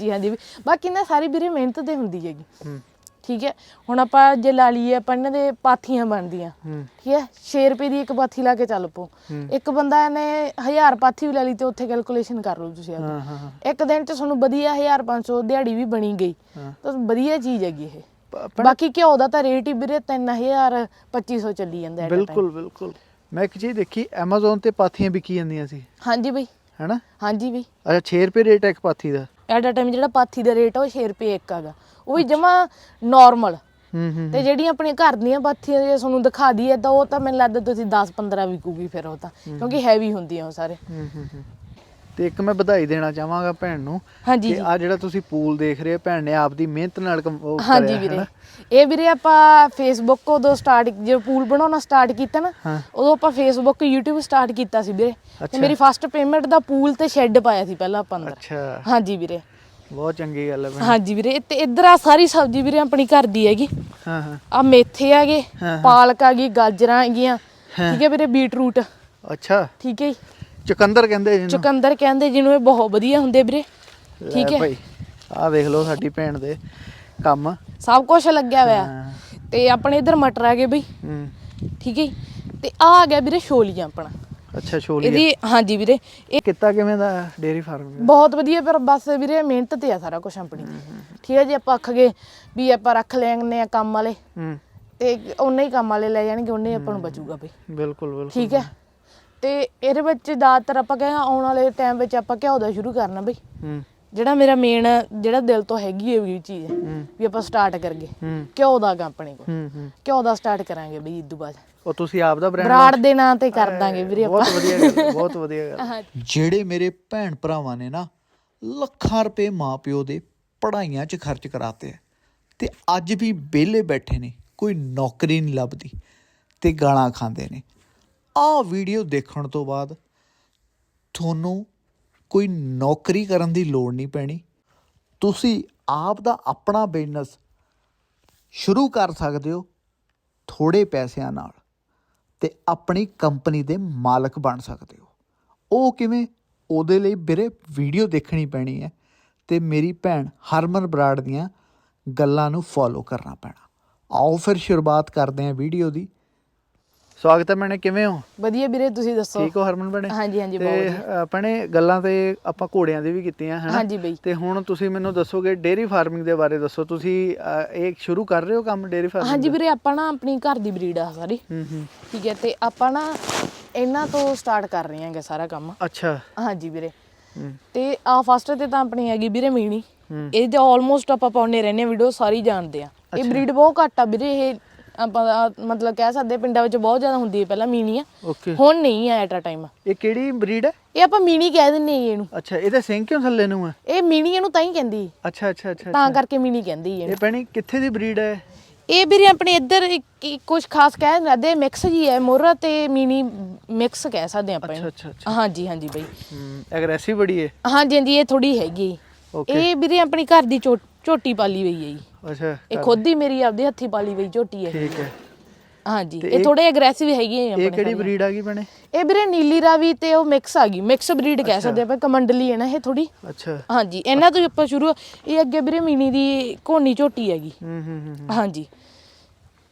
ਜੀ ਹਾਂਜੀ ਵੀ। ਬਾਕੀ ਨਾ ਸਾਰੀ ਵੀਰੇ ਮਿਹਨਤ ਤੇ ਹੁੰਦੀ ਹੈਗੀ। ਠੀਕ ਹੈ? ਹੁਣ ਆਪਾਂ ਜੇ ਲਾ ਲਈਏ ਆਪਾਂ ਇਹਨਾਂ ਦੇ ਪਾਥੀਆਂ ਬਣਦੀਆਂ। ਠੀਕ ਹੈ? 6 ਰੁਪਏ ਦੀ ਇੱਕ ਪਾਥੀ ਲਾ ਕੇ ਚੱਲ ਪੋ ਇੱਕ ਬੰਦਾ ਨੇ 1000 ਪਾਥੀ ਵੀ ਲੈ ਲਈ ਤੇ ਉੱਥੇ ਕੈਲਕੂਲੇਸ਼ਨ ਕਰ ਲਓ ਤੁਸੀਂ ਆਪਣੀ। ਹਾਂ ਹਾਂ ਹਾਂ। ਇੱਕ ਦਿਨ ਚ ਤੁਹਾਨੂੰ ਵਧੀਆ 1500 ਦਿਹਾੜੀ ਵੀ ਬਣੀ ਗਈ। ਤਾਂ ਵਧੀਆ ਚੀਜ਼ ਹੈਗੀ ਇਹ। ਬਾਕੀ ਘਿਓ ਦਾ ਤਾਂ ਰੇਟ ਹੀ ਵੀਰੇ 3000 2500 ਚੱਲੀ ਜਾਂਦਾ ਹੈ ਬਿਲਕੁਲ ਬਿਲਕੁਲ। ਮੈਂ ਇੱਕ ਚੀਜ਼ ਦੇਖੀ Amazon ਤੇ ਪਾਥੀਆਂ ਵਿਕੀ ਜਾਂਦੀਆਂ ਸੀ। ਹਾਂਜੀ ਬਈ। ਹੈਨਾ? ਹਾਂਜੀ ਬਈ। ਅੱਛਾ 6 ਰੁਪਏ ਰੇਟ ਹੈ ਇੱਕ ਪਾਥੀ ਦਾ। ਐਟ ਅ ਟਾਈਮ ਜਿਹੜਾ ਪਾਥੀ ਦਾ ਰੇਟ ਆ ਉਹ 6 ਰੁਪਏ ਇੱਕ ਹੈਗਾ। ਉਹ ਵੀ ਜਮਾ ਨਾਰਮਲ ਹੂੰ ਹੂੰ ਤੇ ਜਿਹੜੀਆਂ ਆਪਣੀਆਂ ਘਰ ਦੀਆਂ ਪਾਥੀਆਂ ਜੇ ਤੁਹਾਨੂੰ ਦਿਖਾ ਦਈਏ ਤਾਂ ਉਹ ਤਾਂ ਮੈਨੂੰ ਲੱਗਦਾ ਤੁਸੀਂ 10 15 ਵਿਕੂਗੀ ਫਿਰ ਉਹ ਤਾਂ। ਕਿਉਂਕਿ ਹੈਵੀ ਹੁੰਦੀਆਂ ਉਹ ਸਾਰੇ। ਹੂੰ ਹੂੰ ਹੂੰ। ਤੇ ਇੱਕ ਮੈਂ ਵਧਾਈ ਦੇਣਾ ਚਾਹਾਂਗਾ ਭੈਣ ਨੂੰ ਹਾਂਜੀ ਜੀ ਆ ਜਿਹੜਾ ਤੁਸੀਂ ਪੂਲ ਦੇਖ ਰਹੇ ਹੋ ਭੈਣ ਨੇ ਆਪਦੀ ਮਿਹਨਤ ਨਾਲ ਕਮ- ਉਹ ਹਾਂਜੀ ਕਰਿਆ, ਵੀਰੇ ਹੈਨਾ? ਇਹ ਵੀਰੇ ਆਪਾਂ ਫੇਸਬੁੱਕ ਉਦੋਂ ਸਟਾਰਟ ਜਦੋਂ ਪੂਲ ਬਣਾਉਣਾ ਸਟਾਰਟ ਕੀਤਾ ਨਾ ਹਾਂ। ਉਦੋਂ ਆਪਾਂ ਫੇਸਬੁੱਕ YouTube ਸਟਾਰਟ ਕੀਤਾ ਸੀ ਵੀਰੇ ਤੇ। ਮੇਰੀ ਫਸਟ ਪੇਮੈਂਟ ਦਾ ਪੂਲ ਤੇ ਸ਼ੈੱਡ ਪਾਇਆ ਸੀ ਪਹਿਲਾਂ ਆਪਾਂ ਅੰਦਰ ਅੱਛਾ ਹਾਂਜੀ ਵੀਰੇ ਬਹੁਤ ਚੰਗੀ ਗੱਲ ਹੈ ਭੈਣ ਹਾਂਜੀ ਵੀਰੇ ਤੇ ਇੱਧਰ ਆ ਸਾਰੀ ਸਬਜ਼ੀ ਵੀਰੇ ਆਪਣੀ ਘਰ ਦੀ ਹੈਗੀ ਹਾਂ ਹਾਂ ਆ ਮੇਥੇ ਹੈਗੇ ਹਾਂ, ਹਾਂ। ਪਾਲਕ ਆ ਗਈ ਗਾਜਰਾਂ ਹੈਗੀਆਂ ਹਾਂ। ਠੀਕ ਹੈ ਵੀਰੇ ਬੀਟਰੂਟ ਅੱਛਾ ਠੀਕ ਹੈ ਜੀ। ਚੁਕੰਦਰ ਕਹਿੰਦੇ ਜਿਹਨੂੰ। ਚੁਕੰਦਰ ਕਹਿੰਦੇ ਜਿਹਨੂੰ ਇਹ ਬਹੁਤ ਵਧੀਆ ਹੁੰਦੇ ਵੀਰੇ। ਠੀਕ ਹੈ। ਭਾਈ ਆਹ ਦੇਖ ਲਓ ਸਾਡੀ ਭੈਣ ਦੇ ਕੰਮ। ਸਭ ਕੁਝ ਲੱਗਿਆ ਹੋਇਆ। ਤੇ ਆਪਣੇ ਇੱਧਰ ਮਟਰ ਆ ਗਏ ਬਈ। ਹੂੰ। ਠੀਕ ਹੈ ਜੀ। ਤੇ ਆ ਆ ਗਿਆ ਵੀਰੇ ਛੋਲੀਆਂ ਆਪਣਾ। ਅੱਛਾ ਛੋਲੀ ਇਹਦੀ ਹਾਂਜੀ ਵੀਰੇ। ਇਹ ਕਿੱਤਾ ਕਿਵੇਂ ਦਾ ਡੇਰੀ ਫਾਰਮ ਬਹੁਤ ਵਧੀਆ ਪਰ ਬਸ ਵੀਰੇ ਮਿਹਨਤ ਤੇ ਆ ਸਾਰਾ ਕੁਝ ਆਪਣੀ। ਠੀਕ ਹੈ ਜੀ ਆਪਾਂ ਆਖ ਗਏ ਵੀ ਆਪਾਂ ਰੱਖ ਲੈਣੇ ਆ ਕੰਮ ਵਾਲੇ। ਹੂੰ। ਤੇ ਉਹਨੇ ਹੀ ਕੰਮ ਵਾਲੇ ਲੈ ਜਾਣਗੇ ਉਹਨੇ ਆਪਾਂ ਨੂੰ ਬਚੂਗਾ ਬਈ। ਬਿਲਕੁਲ ਬਿਲਕੁਲ। ਠੀਕ ਹੈ। ਤੇ ਇਹਦੇ ਵਿੱਚ ਜ਼ਿਆਦਾਤਰ ਆਪਾਂ ਕਹਾਂ ਆਉਣ ਵਾਲੇ ਟਾਈਮ ਵਿੱਚ ਆਪਾਂ ਘਿਓ ਦਾ ਸ਼ੁਰੂ ਕਰਨਾ ਬਈ। ਹੂੰ। ਜਿਹੜਾ ਮੇਰਾ ਮੇਨ ਜਿਹੜਾ ਦਿਲ ਤੋਂ ਹੈਗੀ ਹੈ ਵੀ ਚੀਜ਼ ਹੂੰ। ਵੀ ਆਪਾਂ ਸਟਾਰਟ ਕਰਗੇ ਹੂੰ। ਘਿਓ ਦਾ ਗਾ ਆਪਣੇ ਕੋਲ। ਹੂੰ ਹੂੰ। ਘਿਓ ਦਾ ਸਟਾਰਟ ਕਰਾਂਗੇ ਬਈ ਇਦੋਂ ਬਾਅਦ। ਉਹ ਤੁਸੀਂ ਆਪ ਦਾ ਬ੍ਰਾਂਡ ਬਰਾੜ ਦੇ ਨਾਂ ਤੇ ਕਰ ਦਾਂਗੇ ਵੀਰੇ ਆਪਾਂ। ਬਹੁਤ ਵਧੀਆ ਗੱਲ ਬਹੁਤ ਵਧੀਆ ਗੱਲ। ਜਿਹੜੇ ਮੇਰੇ ਭੈਣ ਭਰਾਵਾਂ ਨੇ ਨਾ ਲੱਖਾਂ ਰੁਪਏ ਮਾਪਿਓ ਦੇ ਪੜ੍ਹਾਈਆਂ 'ਚ ਖਰਚ ਕਰਾਤੇ ਆ। ਤੇ ਅੱਜ ਵੀ ਵਿਹਲੇ ਬੈਠੇ ਨੇ ਕੋਈ ਨੌਕਰੀ ਨਹੀਂ ਲੱਭਦੀ ਤੇ ਗਾਲਾਂ ਖਾਂਦੇ ਨੇ। ਆਹ ਵੀਡੀਓ ਦੇਖਣ ਤੋਂ ਬਾਅਦ ਤੁਹਾਨੂੰ ਕੋਈ ਨੌਕਰੀ ਕਰਨ ਦੀ ਲੋੜ ਨਹੀਂ ਪੈਣੀ। ਤੁਸੀਂ ਆਪ ਦਾ ਆਪਣਾ ਬਿਜ਼ਨਸ ਸ਼ੁਰੂ ਕਰ ਸਕਦੇ ਹੋ ਥੋੜੇ ਪੈਸਿਆਂ ਨਾਲ ਤੇ ਆਪਣੀ ਕੰਪਨੀ ਦੇ ਮਾਲਕ ਬਣ ਸਕਦੇ ਹੋ। ਉਹ ਕਿਵੇਂ? ਉਹਦੇ ਲਈ ਵੀਰੇ ਵੀਡੀਓ ਦੇਖਣੀ ਪੈਣੀ ਹੈ ਤੇ ਮੇਰੀ ਭੈਣ ਹਰਮਨ ਬਰਾੜ ਦੀਆਂ ਗੱਲਾਂ ਨੂੰ ਫੋਲੋ ਕਰਨਾ ਪੈਣਾ। ਆਓ ਫਿਰ ਸ਼ੁਰੂਆਤ ਕਰਦੇ ਹਾਂ ਵੀਡੀਓ ਦੀ। ਸਵਾਗਤ ਹੈ ਮੈਨੇ ਕਿਵੇਂ ਹੋ? ਵਧੀਆ ਵੀਰੇ ਤੁਸੀਂ ਦੱਸੋ? ਠੀਕ ਹੋ ਹਰਮਨ ਬਣੇ ਹਾਂਜੀ ਹਾਂਜੀ ਬਹੁਤ ਵਧੀਆ। ਆਪਣੇ ਗੱਲਾਂ ਤੇ ਆਪਾਂ ਘੋੜਿਆਂ ਦੀ ਵੀ ਕੀਤੀਆਂ ਹਨਾ? ਹਾਂਜੀ ਬਈ। ਤੇ ਹੁਣ ਤੁਸੀਂ ਮੈਨੂੰ ਦੱਸੋਗੇ ਡੇਅਰੀ ਫਾਰਮਿੰਗ ਦੇ ਬਾਰੇ ਦੱਸੋ। ਤੁਸੀਂ ਇਹ ਸ਼ੁਰੂ ਕਰ ਰਹੇ ਹੋ ਕੰਮ ਡੇਅਰੀ ਫਾਰਮਿੰਗ ਹਾਂਜੀ ਵੀਰੇ ਆਪਾਂ ਨਾ ਆਪਣੀ ਘਰ ਦੀ ਬਰੀਡ ਆ ਸਾਰੀ। ਹੂੰ ਹੂੰ। ਠੀਕ ਹੈ ਤੇ ਆਪਾਂ ਨਾ ਇਹਨਾਂ ਤੋਂ ਸਟਾਰਟ ਕਰ ਰਹੇ ਹਾਂਗੇ ਸਾਰਾ ਕੰਮ। ਅੱਛਾ। ਹਾਂਜੀ ਵੀਰੇ। ਤੇ ਆ ਫਸਟ ਤੇ ਤਾਂ ਆਪਣੀ ਹੈਗੀ ਵੀਰੇ ਮੀਣੀ। ਇਹ ਤੇ ਆਲਮੋਸਟ ਆਪਾਂ ਪਾਉਣੇ ਰਹਿੰਦੇ ਵੀਡੀਓ ਸਾਰੀ ਜਾਣਦੇ ਆ ਇਹ ਬਰੀਡ ਬਹੁਤ ਘੱਟ ਆ ਵੀਰੇ ਇਹ ਆਪਾਂ ਮਤਲਬ ਕਹਿ ਸਕਦੇ ਪਿੰਡਾਂ ਵਿੱਚ ਬਹੁਤ ਜ਼ਿਆਦਾ ਹੁੰਦੀ ਹੈ ਪਹਿਲਾਂ ਮੀਨੀ ਆ। ਓਕੇ ਹੁਣ ਨਹੀਂ ਆ ਐਟ ਟਾਈਮ ਇਹ ਕਿਹੜੀ ਬਰੀਡ ਹੈ? ਇਹ ਆਪਾਂ ਮੀਨੀ ਕਹਿ ਦਿੰਨੇ ਆ ਇਹਨੂੰ। ਅੱਛਾ ਇਹਦੇ ਸਿੰਘ ਕਿਉਂ ਥੱਲੇ ਨੂੰ ਹੈ ਇਹ ਮੀਨੀ ਇਹਨੂੰ ਤਾਂ ਹੀ ਕਹਿੰਦੀ। ਅੱਛਾ ਅੱਛਾ ਅੱਛਾ ਤਾਂ। ਕਰਕੇ ਮੀਨੀ ਕਹਿੰਦੀ ਇਹਨੂੰ। ਇਹ ਭੈਣੀ ਕਿੱਥੇ ਦੀ ਬਰੀਡ ਹੈ? ਇਹ ਵੀਰੇ ਆਪਣੇ ਇੱਧਰ ਕੁਝ ਖਾਸ ਕਹਿ ਸਕਦੇ ਮਿਕਸ ਜੀ ਹੈ ਮੋਰਾ ਤੇ ਮੀਨੀ ਮਿਕਸ ਕਹਿ ਸਕਦੇ ਆਪਾਂ ਅੱਛਾ ਅੱਛਾ ਅੱਛਾ। ਹਾਂਜੀ ਹਾਂਜੀ ਬਈ। ਹੂੰ ਐਗਰੈਸਿਵ ਬੜੀ ਹੈ। ਹਾਂਜੀ ਹਾਂਜੀ ਇਹ ਥੋੜੀ ਹੈਗੀ। ਓਕੇ ਇਹ ਵੀਰੇ ਆਪਣੀ ਘਰ ਦੀ ਝੋਟੀ ਪਾਲੀ ਹੋਈ ਹੈ ਜੀ। ਅੱਛਾ ਇਹ ਖੁਦ ਹੀ ਮੇਰੀ ਆਪਦੀ ਹੱਥੀ ਪਾਲੀ ਹੋਈ ਝੋਟੀ ਹੈ ਠੀਕ ਹੈ। ਹਾਂਜੀ ਇਹ ਇਹ- ਥੋੜੇ ਐਗਰੈਸਿਵ ਹੈਗੇ ਇਹ ਆਪਣੇ ਕਿਹੜੀ ਸਾਰੀਆਂ। ਬਰੀਡ ਆ ਗਈ ਭੈਣੇ? ਇਹ ਵੀਰੇ ਨੀਲੀ ਰਾਵੀ ਤੇ ਉਹ ਮਿਕਸ ਆ ਗਈ। ਮਿਕਸ ਬਰੀਡ ਕਹਿ ਸਕਦੇ ਆਪਾਂ ਕਮੰਡਲੀ ਹੈ ਨਾ ਇਹ ਥੋੜੀ ਅੱਛਾ। ਹਾਂਜੀ ਇਹਨਾਂ ਤੋਂ ਹੀ ਆਪਾਂ ਸ਼ੁਰੂ ਇਹ ਅੱਗੇ ਵੀਰੇ ਮੀਨੀ ਦੀ ਕੋਨੀ ਝੋਟੀ ਹੈਗੀ। ਹੂੰ ਹੂੰ ਹੂੰ ਹੂੰ। ਹਾਂਜੀ।